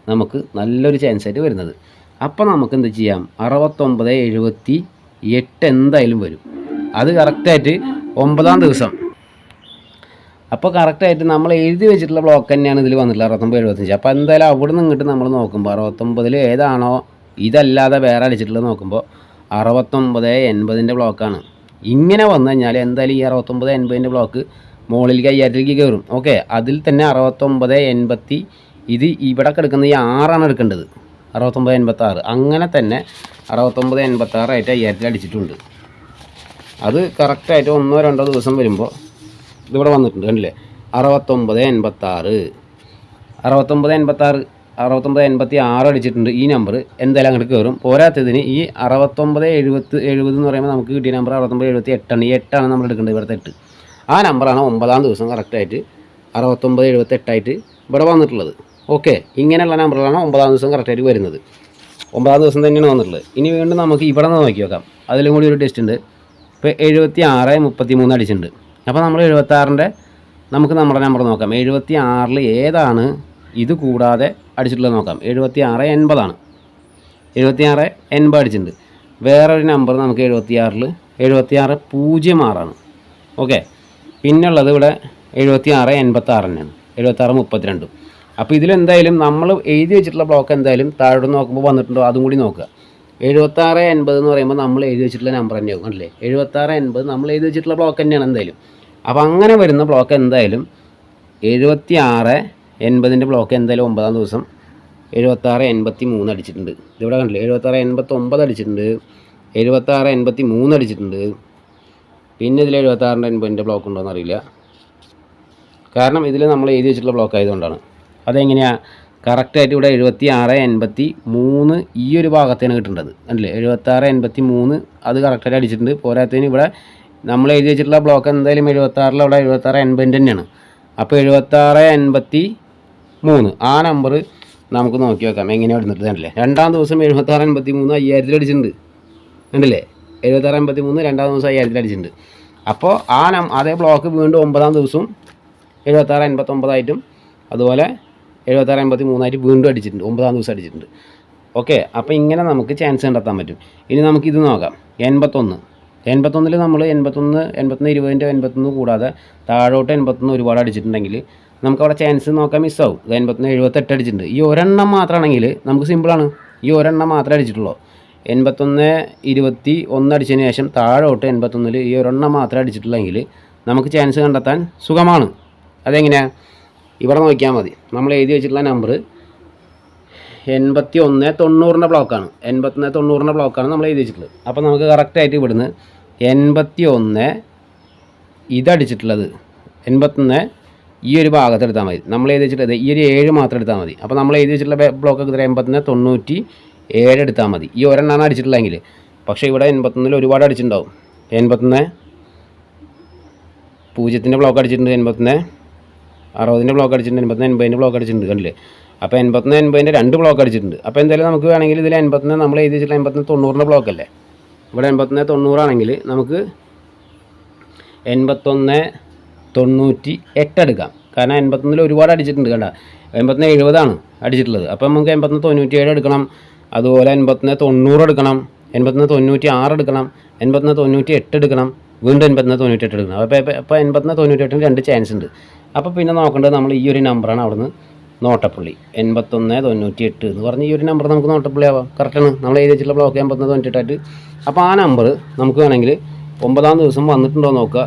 നമുക്ക് നല്ലൊരു ചാൻസ് ആയിട്ട് വരുന്നത്. അപ്പോൾ നമുക്ക് എന്ത് ചെയ്യാം? അറുപത്തൊമ്പത് എഴുപത്തി എട്ട് എന്തായാലും വരും. അത് കറക്റ്റായിട്ട് ഒമ്പതാം ദിവസം. അപ്പോൾ കറക്റ്റായിട്ട് നമ്മൾ എഴുതി വെച്ചിട്ടുള്ള ബ്ലോക്ക് തന്നെയാണ് ഇതിൽ വന്നിട്ടുള്ളത് അറുപത്തൊമ്പത് എഴുപത്തഞ്ച് അപ്പോൾ എന്തായാലും അവിടെ നിന്ന് ഇങ്ങോട്ട് നമ്മൾ നോക്കുമ്പോൾ അറുപത്തൊമ്പതിൽ ഏതാണോ ഇതല്ലാതെ വേറെ അടിച്ചിട്ടുള്ളത് നോക്കുമ്പോൾ അറുപത്തൊമ്പത് എൺപതിന്റെ ബ്ലോക്കാണ് ഇങ്ങനെ വന്നു കഴിഞ്ഞാൽ എന്തായാലും ഈ അറുപത്തൊമ്പത് എൺപതിന്റെ ബ്ലോക്ക് മുകളിലേക്ക് അയ്യായിരത്തിലേക്ക് കയറും. ഓക്കെ അതിൽ തന്നെ അറുപത്തൊമ്പത് എൺപത്തി ഇത് ഇവിടെ കിടക്കുന്ന ഈ ആറാണ് എടുക്കേണ്ടത്. അറുപത്തൊമ്പത് എൺപത്താറ്. അങ്ങനെ തന്നെ അറുപത്തൊമ്പത് എൺപത്താറായിട്ട് അയ്യായിരത്തിൽ അടിച്ചിട്ടുണ്ട്. അത് കറക്റ്റായിട്ട് ഒന്നോ രണ്ടോ ദിവസം വരുമ്പോൾ ഇതിവിടെ വന്നിട്ടുണ്ട് കണ്ടില്ലേ? അറുപത്തൊമ്പത് എൺപത്താറ്. അറുപത്തൊമ്പത് എൺപത്താറ് അറുപത്തൊമ്പത് എൺപത്തി ആറ് അടിച്ചിട്ടുണ്ട് ഈ നമ്പർ എന്തായാലും അങ്ങോട്ട് കയറും പോരാത്തതിന് ഈ അറുപത്തൊമ്പത് എഴുപത്ത് എഴുപത് എന്ന് പറയുമ്പോൾ നമുക്ക് കിട്ടിയ നമ്പർ അറുപത്തൊമ്പത് എഴുപത്തി എട്ടാണ്. ഈ എട്ടാണ് നമ്മൾ എടുക്കേണ്ടത് ഇവിടുത്തെ എട്ട്. ആ നമ്പറാണ് ഒമ്പതാം ദിവസം കറക്റ്റായിട്ട് അറുപത്തൊമ്പത് എഴുപത്തി എട്ടായിട്ട് ഇവിടെ വന്നിട്ടുള്ളത്. ഓക്കെ ഇങ്ങനെയുള്ള നമ്പറുകളാണ് ഒമ്പതാം ദിവസം കറക്റ്റായിട്ട് വരുന്നത്. ഒമ്പതാം ദിവസം തന്നെയാണ് വന്നിട്ടുള്ളത്. ഇനി വീണ്ടും നമുക്ക് ഇവിടെ നിന്ന് നോക്കി നോക്കാം. അതിലും കൂടി ഒരു ടെസ്റ്റ് ഉണ്ട്. ഇപ്പോൾ എഴുപത്തി ആറ് മുപ്പത്തി മൂന്ന് അടിച്ചിട്ടുണ്ട്. അപ്പോൾ നമ്മൾ എഴുപത്താറിന്റെ നമുക്ക് നമ്മുടെ നമ്പർ നോക്കാം. എഴുപത്തി ആറിൽ ഏതാണ്? ഇത് കൂടാതെ അടിച്ചിട്ടുള്ളത് നോക്കാം. എഴുപത്തി ആറ് എൺപതാണ്. എഴുപത്തി ആറ് എൺപത് അടിച്ചിട്ടുണ്ട്. വേറൊരു നമ്പർ നമുക്ക് എഴുപത്തി ആറിൽ എഴുപത്തി ആറ് പൂജ്യം ആറാണ്. ഓക്കെ പിന്നുള്ളത് ഇവിടെ എഴുപത്തി ആറ് എൺപത്തി തന്നെയാണ്. എഴുപത്തി ആറ് മുപ്പത്തിരണ്ടും. അപ്പോൾ ഇതിലെന്തായാലും നമ്മൾ എഴുതി വെച്ചിട്ടുള്ള ബ്ലോക്ക് എന്തായാലും താഴോട്ട് നോക്കുമ്പോൾ വന്നിട്ടുണ്ടോ? അതും കൂടി നോക്കുക. എഴുപത്താറ് എൺപത് എന്ന് പറയുമ്പോൾ നമ്മൾ എഴുതി വെച്ചിട്ടുള്ള നമ്പർ തന്നെയാകും കണ്ടില്ലേ എഴുപത്താറ് എൺപത് നമ്മൾ എഴുതി വെച്ചിട്ടുള്ള ബ്ലോക്ക് തന്നെയാണ് എന്തായാലും. അപ്പോൾ അങ്ങനെ വരുന്ന ബ്ലോക്ക് എന്തായാലും എഴുപത്തി ആറ് എൺപതിന്റെ ബ്ലോക്ക് എന്തായാലും ഒമ്പതാം ദിവസം എഴുപത്താറ് എൺപത്തി മൂന്ന് അടിച്ചിട്ടുണ്ട്. ഇതിവിടെ കണ്ടില്ലേ? എഴുപത്താറ് എൺപത്തി ഒമ്പത് അടിച്ചിട്ടുണ്ട്. എഴുപത്താറ് എൺപത്തി മൂന്ന് അടിച്ചിട്ടുണ്ട്. പിന്നെ ഇതിൽ എഴുപത്താറിന്റെ എൺപതിന്റെ ബ്ലോക്ക് ഉണ്ടോ അറിയില്ല. കാരണം ഇതിൽ നമ്മൾ എഴുതി വെച്ചിട്ടുള്ള ബ്ലോക്ക് ആയതുകൊണ്ടാണ്. അതെങ്ങനെയാണ് കറക്റ്റായിട്ട് ഇവിടെ എഴുപത്തി ആറ് എൺപത്തി മൂന്ന് ഈ ഒരു ഭാഗത്താണ് കിട്ടേണ്ടത്. അല്ലേ എഴുപത്താറ് എൺപത്തി മൂന്ന് അത് കറക്റ്റായിട്ട് അടിച്ചിട്ടുണ്ട്. പോരാത്തതിന് ഇവിടെ നമ്മൾ എഴുതി വെച്ചിട്ടുള്ള ബ്ലോക്ക് എന്തായാലും എഴുപത്താറിൽ അവിടെ എഴുപത്താറ് എൺപതിന്റെ തന്നെയാണ്. അപ്പോൾ എഴുപത്താറ് എൺപത്തി മൂന്ന് ആ നമ്പർ നമുക്ക് നോക്കി വെക്കാം. എങ്ങനെയാണ് വരുന്നത് കണ്ടില്ലേ? രണ്ടാം ദിവസം എഴുപത്താറ് എൺപത്തി മൂന്ന് അയ്യായിരത്തിൽ അടിച്ചിട്ടുണ്ട്. കണ്ടില്ലേ? എഴുപത്താറ് എൺപത്തി മൂന്ന് രണ്ടാം ദിവസം അയ്യായിരത്തിൽ അടിച്ചിട്ടുണ്ട്. അപ്പോൾ ആ നം അതേ ബ്ലോക്ക് വീണ്ടും ഒമ്പതാം ദിവസവും എഴുപത്താറ് എൺപത്തൊമ്പതായിട്ടും അതുപോലെ എഴുപത്താറ് എൺപത്തി മൂന്നായിട്ട് വീണ്ടും അടിച്ചിട്ടുണ്ട്. ഒമ്പതാം ദിവസം അടിച്ചിട്ടുണ്ട്. ഓക്കെ അപ്പോൾ ഇങ്ങനെ നമുക്ക് ചാൻസ് കണ്ടെത്താൻ പറ്റും. ഇനി നമുക്കിത് നോക്കാം. എൺപത്തൊന്ന്. എൺപത്തൊന്നിൽ നമ്മൾ എൺപത്തൊന്ന് എൺപത്തൊന്ന് ഇരുപതിന്റെ എൺപത്തൊന്ന് കൂടാതെ താഴോട്ട് എൺപത്തൊന്ന് ഒരുപാട് അടിച്ചിട്ടുണ്ടെങ്കിൽ നമുക്ക് അവിടെ ചാൻസ് നോക്കാൻ മിസ്സാവും എൺപത്തൊന്ന് എഴുപത്തെട്ട് അടിച്ചിട്ടുണ്ട്. ഈ ഒരെണ്ണം മാത്രമാണെങ്കിൽ നമുക്ക് സിമ്പിളാണ് ഈ ഒരെണ്ണം മാത്രമേ അടിച്ചിട്ടുള്ളൂ. എൺപത്തൊന്ന് ഇരുപത്തി ഒന്ന് അടിച്ചതിന് ശേഷം താഴോട്ട് എൺപത്തൊന്നിൽ ഈ ഒരെണ്ണം മാത്രമേ അടിച്ചിട്ടുള്ളെങ്കിൽ നമുക്ക് ചാൻസ് കണ്ടെത്താൻ സുഖമാണ്. അതെങ്ങനെയാണ് ഇവിടെ നോക്കിയാൽ മതി. നമ്മൾ എഴുതി വെച്ചിട്ടുള്ള നമ്പർ എൺപത്തി ഒന്ന് തൊണ്ണൂറിന്റെ ബ്ലോക്കാണ് എൺപത്തൊന്ന് തൊണ്ണൂറിന്റെ ബ്ലോക്കാണ് നമ്മൾ എഴുതി വെച്ചിട്ടുള്ളത്. അപ്പോൾ നമുക്ക് കറക്റ്റായിട്ട് ഇവിടുന്ന് എൺപത്തി ഒന്ന് ഇതടിച്ചിട്ടുള്ളത്. എൺപത്തൊന്ന് ഈ ഒരു ഭാഗത്ത് എടുത്താൽ മതി. നമ്മൾ എഴുതി വെച്ചിട്ടുള്ളത് ഈ ഒരു ഏഴ് മാത്രം എടുത്താൽ മതി. അപ്പോൾ നമ്മൾ എഴുതി വെച്ചിട്ടുള്ള ബ്ലോക്ക് എത്ര എൺപത്തൊന്ന് തൊണ്ണൂറ്റി ഏഴ് എടുത്താൽ മതി. ഈ ഒരെണ്ണമാണ് അടിച്ചിട്ടുള്ളതെങ്കിൽ. പക്ഷേ ഇവിടെ എൺപത്തൊന്നിൽ ഒരുപാട് അടിച്ചിട്ടുണ്ടാവും. എൺപത്തൊന്ന് പൂജ്യത്തിന്റെ ബ്ലോക്ക് അടിച്ചിട്ടുണ്ട് എൺപത്തൊന്ന് അറുപതിന്റെ ബ്ലോക്ക് അടിച്ചിട്ടുണ്ട് എൺപത്തൊന്ന് എൺപതിന്റെ ബ്ലോക്ക് അടിച്ചിട്ടുണ്ട് കണ്ടില്ലേ? അപ്പോൾ എൺപത്തൊന്ന് എൺപതിന്റെ രണ്ട് ബ്ലോക്ക് അടിച്ചിട്ടുണ്ട്. അപ്പോൾ എന്തായാലും നമുക്ക് വേണമെങ്കിൽ ഇതിൽ എൺപത്തൊന്ന് നമ്മൾ എഴുതി വെച്ചിട്ടുള്ള എൺപത്തിന് തൊണ്ണൂറിന്റെ ബ്ലോക്ക് അല്ലേ? ഇവിടെ എൺപത്തൊന്ന് തൊണ്ണൂറാണെങ്കിൽ നമുക്ക് എൺപത്തൊന്ന് തൊണ്ണൂറ്റി എട്ട് എടുക്കാം. കാരണം എൺപത്തൊന്നിൽ ഒരുപാട് അടിച്ചിട്ടുണ്ട് കണ്ട. എൺപത്തൊന്ന് എഴുപതാണ് അടിച്ചിട്ടുള്ളത്. അപ്പം നമുക്ക് എൺപത്തൊന്ന് തൊണ്ണൂറ്റി ഏഴ് എടുക്കണം. അതുപോലെ എൺപത്തൊന്ന് തൊണ്ണൂറ് എടുക്കണം. എൺപത്തൊന്ന് തൊണ്ണൂറ്റി ആറ് എടുക്കണം. എൺപത്തൊന്ന് തൊണ്ണൂറ്റി എട്ട് എടുക്കണം. വീണ്ടും എൺപത്തൊന്ന് തൊണ്ണൂറ്റി എട്ട് എടുക്കണം അപ്പോൾ ഇപ്പോൾ എൺപത്തൊന്ന് തൊണ്ണൂറ്റി എട്ടിന് രണ്ട് ചാൻസ് ഉണ്ട്. അപ്പോൾ പിന്നെ നോക്കേണ്ടത് നമ്മൾ ഈ ഒരു നമ്പറാണ് അവിടുന്ന് നോട്ടപ്പള്ളി. എൺപത്തൊന്ന് തൊണ്ണൂറ്റി എട്ട് എന്ന് പറഞ്ഞ് ഈ ഒരു നമ്പർ നമുക്ക് നോട്ടപ്പള്ളി ആവാം കറക്റ്റാണ് നമ്മൾ എഴുതി വെച്ചിട്ടുള്ള ബ്ലോക്ക് എൺപത്തൊന്ന് തൊണ്ണൂറ്റി എട്ടായിട്ട് അപ്പോൾ ആ നമ്പർ നമുക്ക് വേണമെങ്കിൽ ഒമ്പതാം ദിവസം വന്നിട്ടുണ്ടോ എന്ന് നോക്കുക.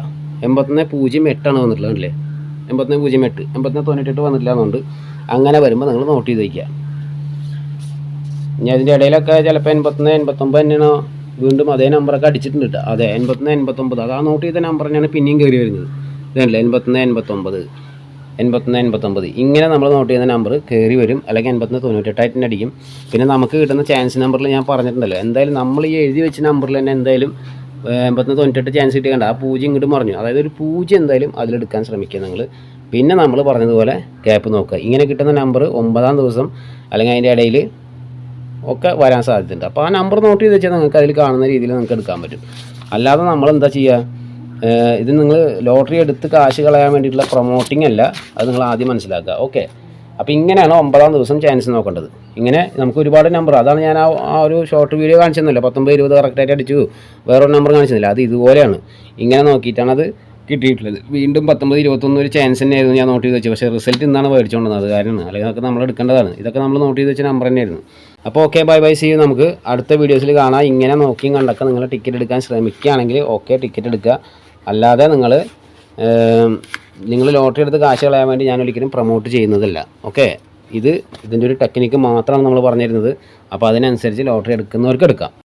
എൺപത്തൊന്ന് പൂജ്യം എട്ടാണ് വന്നിട്ടുള്ളത് അല്ലേ? എൺപത്തൊന്ന് പൂജ്യം എട്ട്. എൺപത്തൊന്ന് തൊണ്ണൂറ്റെട്ട് വന്നിട്ടില്ല എന്നുണ്ട്. അങ്ങനെ വരുമ്പോൾ നിങ്ങൾ നോട്ട് ചെയ്ത് വയ്ക്കുക ഇനി അതിന്റെ ഇടയിലൊക്കെ ചിലപ്പോൾ എൺപത്തൊന്ന് എൺപത്തൊമ്പത് തന്നെയാണോ? വീണ്ടും അതേ നമ്പറൊക്കെ അടിച്ചിട്ടുണ്ട് കേട്ടോ അതെ എൺപത്തൊന്ന് എൺപത്തൊമ്പത്. അത് ആ നോട്ട് ചെയ്ത നമ്പർ തന്നെയാണ് പിന്നെയും കയറി വരുന്നത്. ഇതല്ലേ എൺപത്തൊന്ന് എൺപത്തൊമ്പത്. എൺപത്തൊന്ന് എൺപത്തൊമ്പത്. ഇങ്ങനെ നമ്മൾ നോട്ട് ചെയ്യുന്ന നമ്പർ കയറി വരും. അല്ലെങ്കിൽ എൺപത്തൊന്ന് തൊണ്ണൂറ്റെട്ടായിട്ട് അടിക്കും. പിന്നെ നമുക്ക് കിട്ടുന്ന ചാൻസ് നമ്പറിൽ ഞാൻ പറഞ്ഞിട്ടുണ്ടല്ലോ. എന്തായാലും നമ്മൾ ഈ എഴുതി വെച്ച നമ്പറിൽ തന്നെ എന്തായാലും എൺപത്തൊന്ന് തൊണ്ണൂറ്റെട്ട് ചാൻസ് കിട്ടി കണ്ട ആ പൂജ്യം ഇങ്ങോട്ട് പറഞ്ഞു അതായത് ഒരു പൂജ്യം എന്തായാലും അതിലെടുക്കാൻ ശ്രമിക്കുക നിങ്ങൾ പിന്നെ നമ്മൾ പറഞ്ഞതുപോലെ ഗ്യാപ്പ് നോക്കുക. ഇങ്ങനെ കിട്ടുന്ന നമ്പർ ഒമ്പതാം ദിവസം അല്ലെങ്കിൽ അതിന്റെ ഇടയിൽ ഒക്കെ വരാൻ സാധ്യതയുണ്ട്. അപ്പോൾ ആ നമ്പർ നോട്ട് ചെയ്ത് വെച്ചാൽ നിങ്ങൾക്ക് അതിൽ കാണുന്ന രീതിയിൽ നിങ്ങൾക്ക് എടുക്കാൻ പറ്റും. അല്ലാതെ നമ്മൾ എന്താ ചെയ്യുക? ഇത് നിങ്ങൾ ലോട്ടറി എടുത്ത് കാശ് കളയാൻ വേണ്ടിയിട്ടുള്ള പ്രൊമോട്ടിംഗ് അല്ല. അത് നിങ്ങൾ ആദ്യം മനസ്സിലാക്കുക. ഓക്കെ അപ്പോൾ ഇങ്ങനെയാണ് ഒമ്പതാം ദിവസം ചാൻസ് നോക്കേണ്ടത്. ഇങ്ങനെ നമുക്ക് ഒരുപാട് നമ്പർ അതാണ് ഞാൻ ആ ആ ഒരു ഷോർട്ട് വീഡിയോ കാണിച്ചെന്നില്ല? പത്തൊമ്പത് ഇരുപത് കറക്റ്റായിട്ട് അടിച്ചു. വേറൊരു നമ്പർ കാണിച്ചെന്നില്ല. അത് ഇതുപോലെയാണ്. ഇങ്ങനെ നോക്കിയിട്ടാണ് അത് കിട്ടിയിട്ടുള്ളത്. വീണ്ടും പത്തൊമ്പത് ഇരുപത്തൊന്ന് ഒരു ചാൻസ് തന്നെയായിരുന്നു ഞാൻ നോട്ട് ചെയ്ത് വെച്ചത്. പക്ഷേ റിസൾട്ട് ഇന്നാണ് മേടിച്ചുകൊണ്ടത് അത് കാരണം അല്ലെങ്കിൽ അതൊക്കെ നമ്മൾ എടുക്കേണ്ടതാണ്. ഇതൊക്കെ നമ്മൾ നോട്ട് ചെയ്ത് വെച്ച നമ്പർ തന്നെയായിരുന്നു. അപ്പോൾ ഓക്കെ ബൈ ബൈ സി നമുക്ക് അടുത്ത വീഡിയോസിൽ കാണാം. ഇങ്ങനെ നോക്കിയും കണ്ടൊക്കെ നിങ്ങൾ ടിക്കറ്റ് എടുക്കാൻ ശ്രമിക്കുകയാണെങ്കിൽ ഓക്കെ ടിക്കറ്റ് എടുക്കുക. അല്ലാതെ നിങ്ങൾ നിങ്ങൾ ലോട്ടറി എടുത്ത് കാശ് കളയാൻ വേണ്ടി ഞാൻ ഒരിക്കലും പ്രൊമോട്ട് ചെയ്യുന്നതല്ല. ഓക്കെ ഇത് ഇതിന്റെ ഒരു ടെക്നിക്ക് മാത്രമാണ് നമ്മൾ പറഞ്ഞിരുന്നത്. അപ്പോൾ അതിനനുസരിച്ച് ലോട്ടറി എടുക്കുന്നവർക്ക് എടുക്കാം.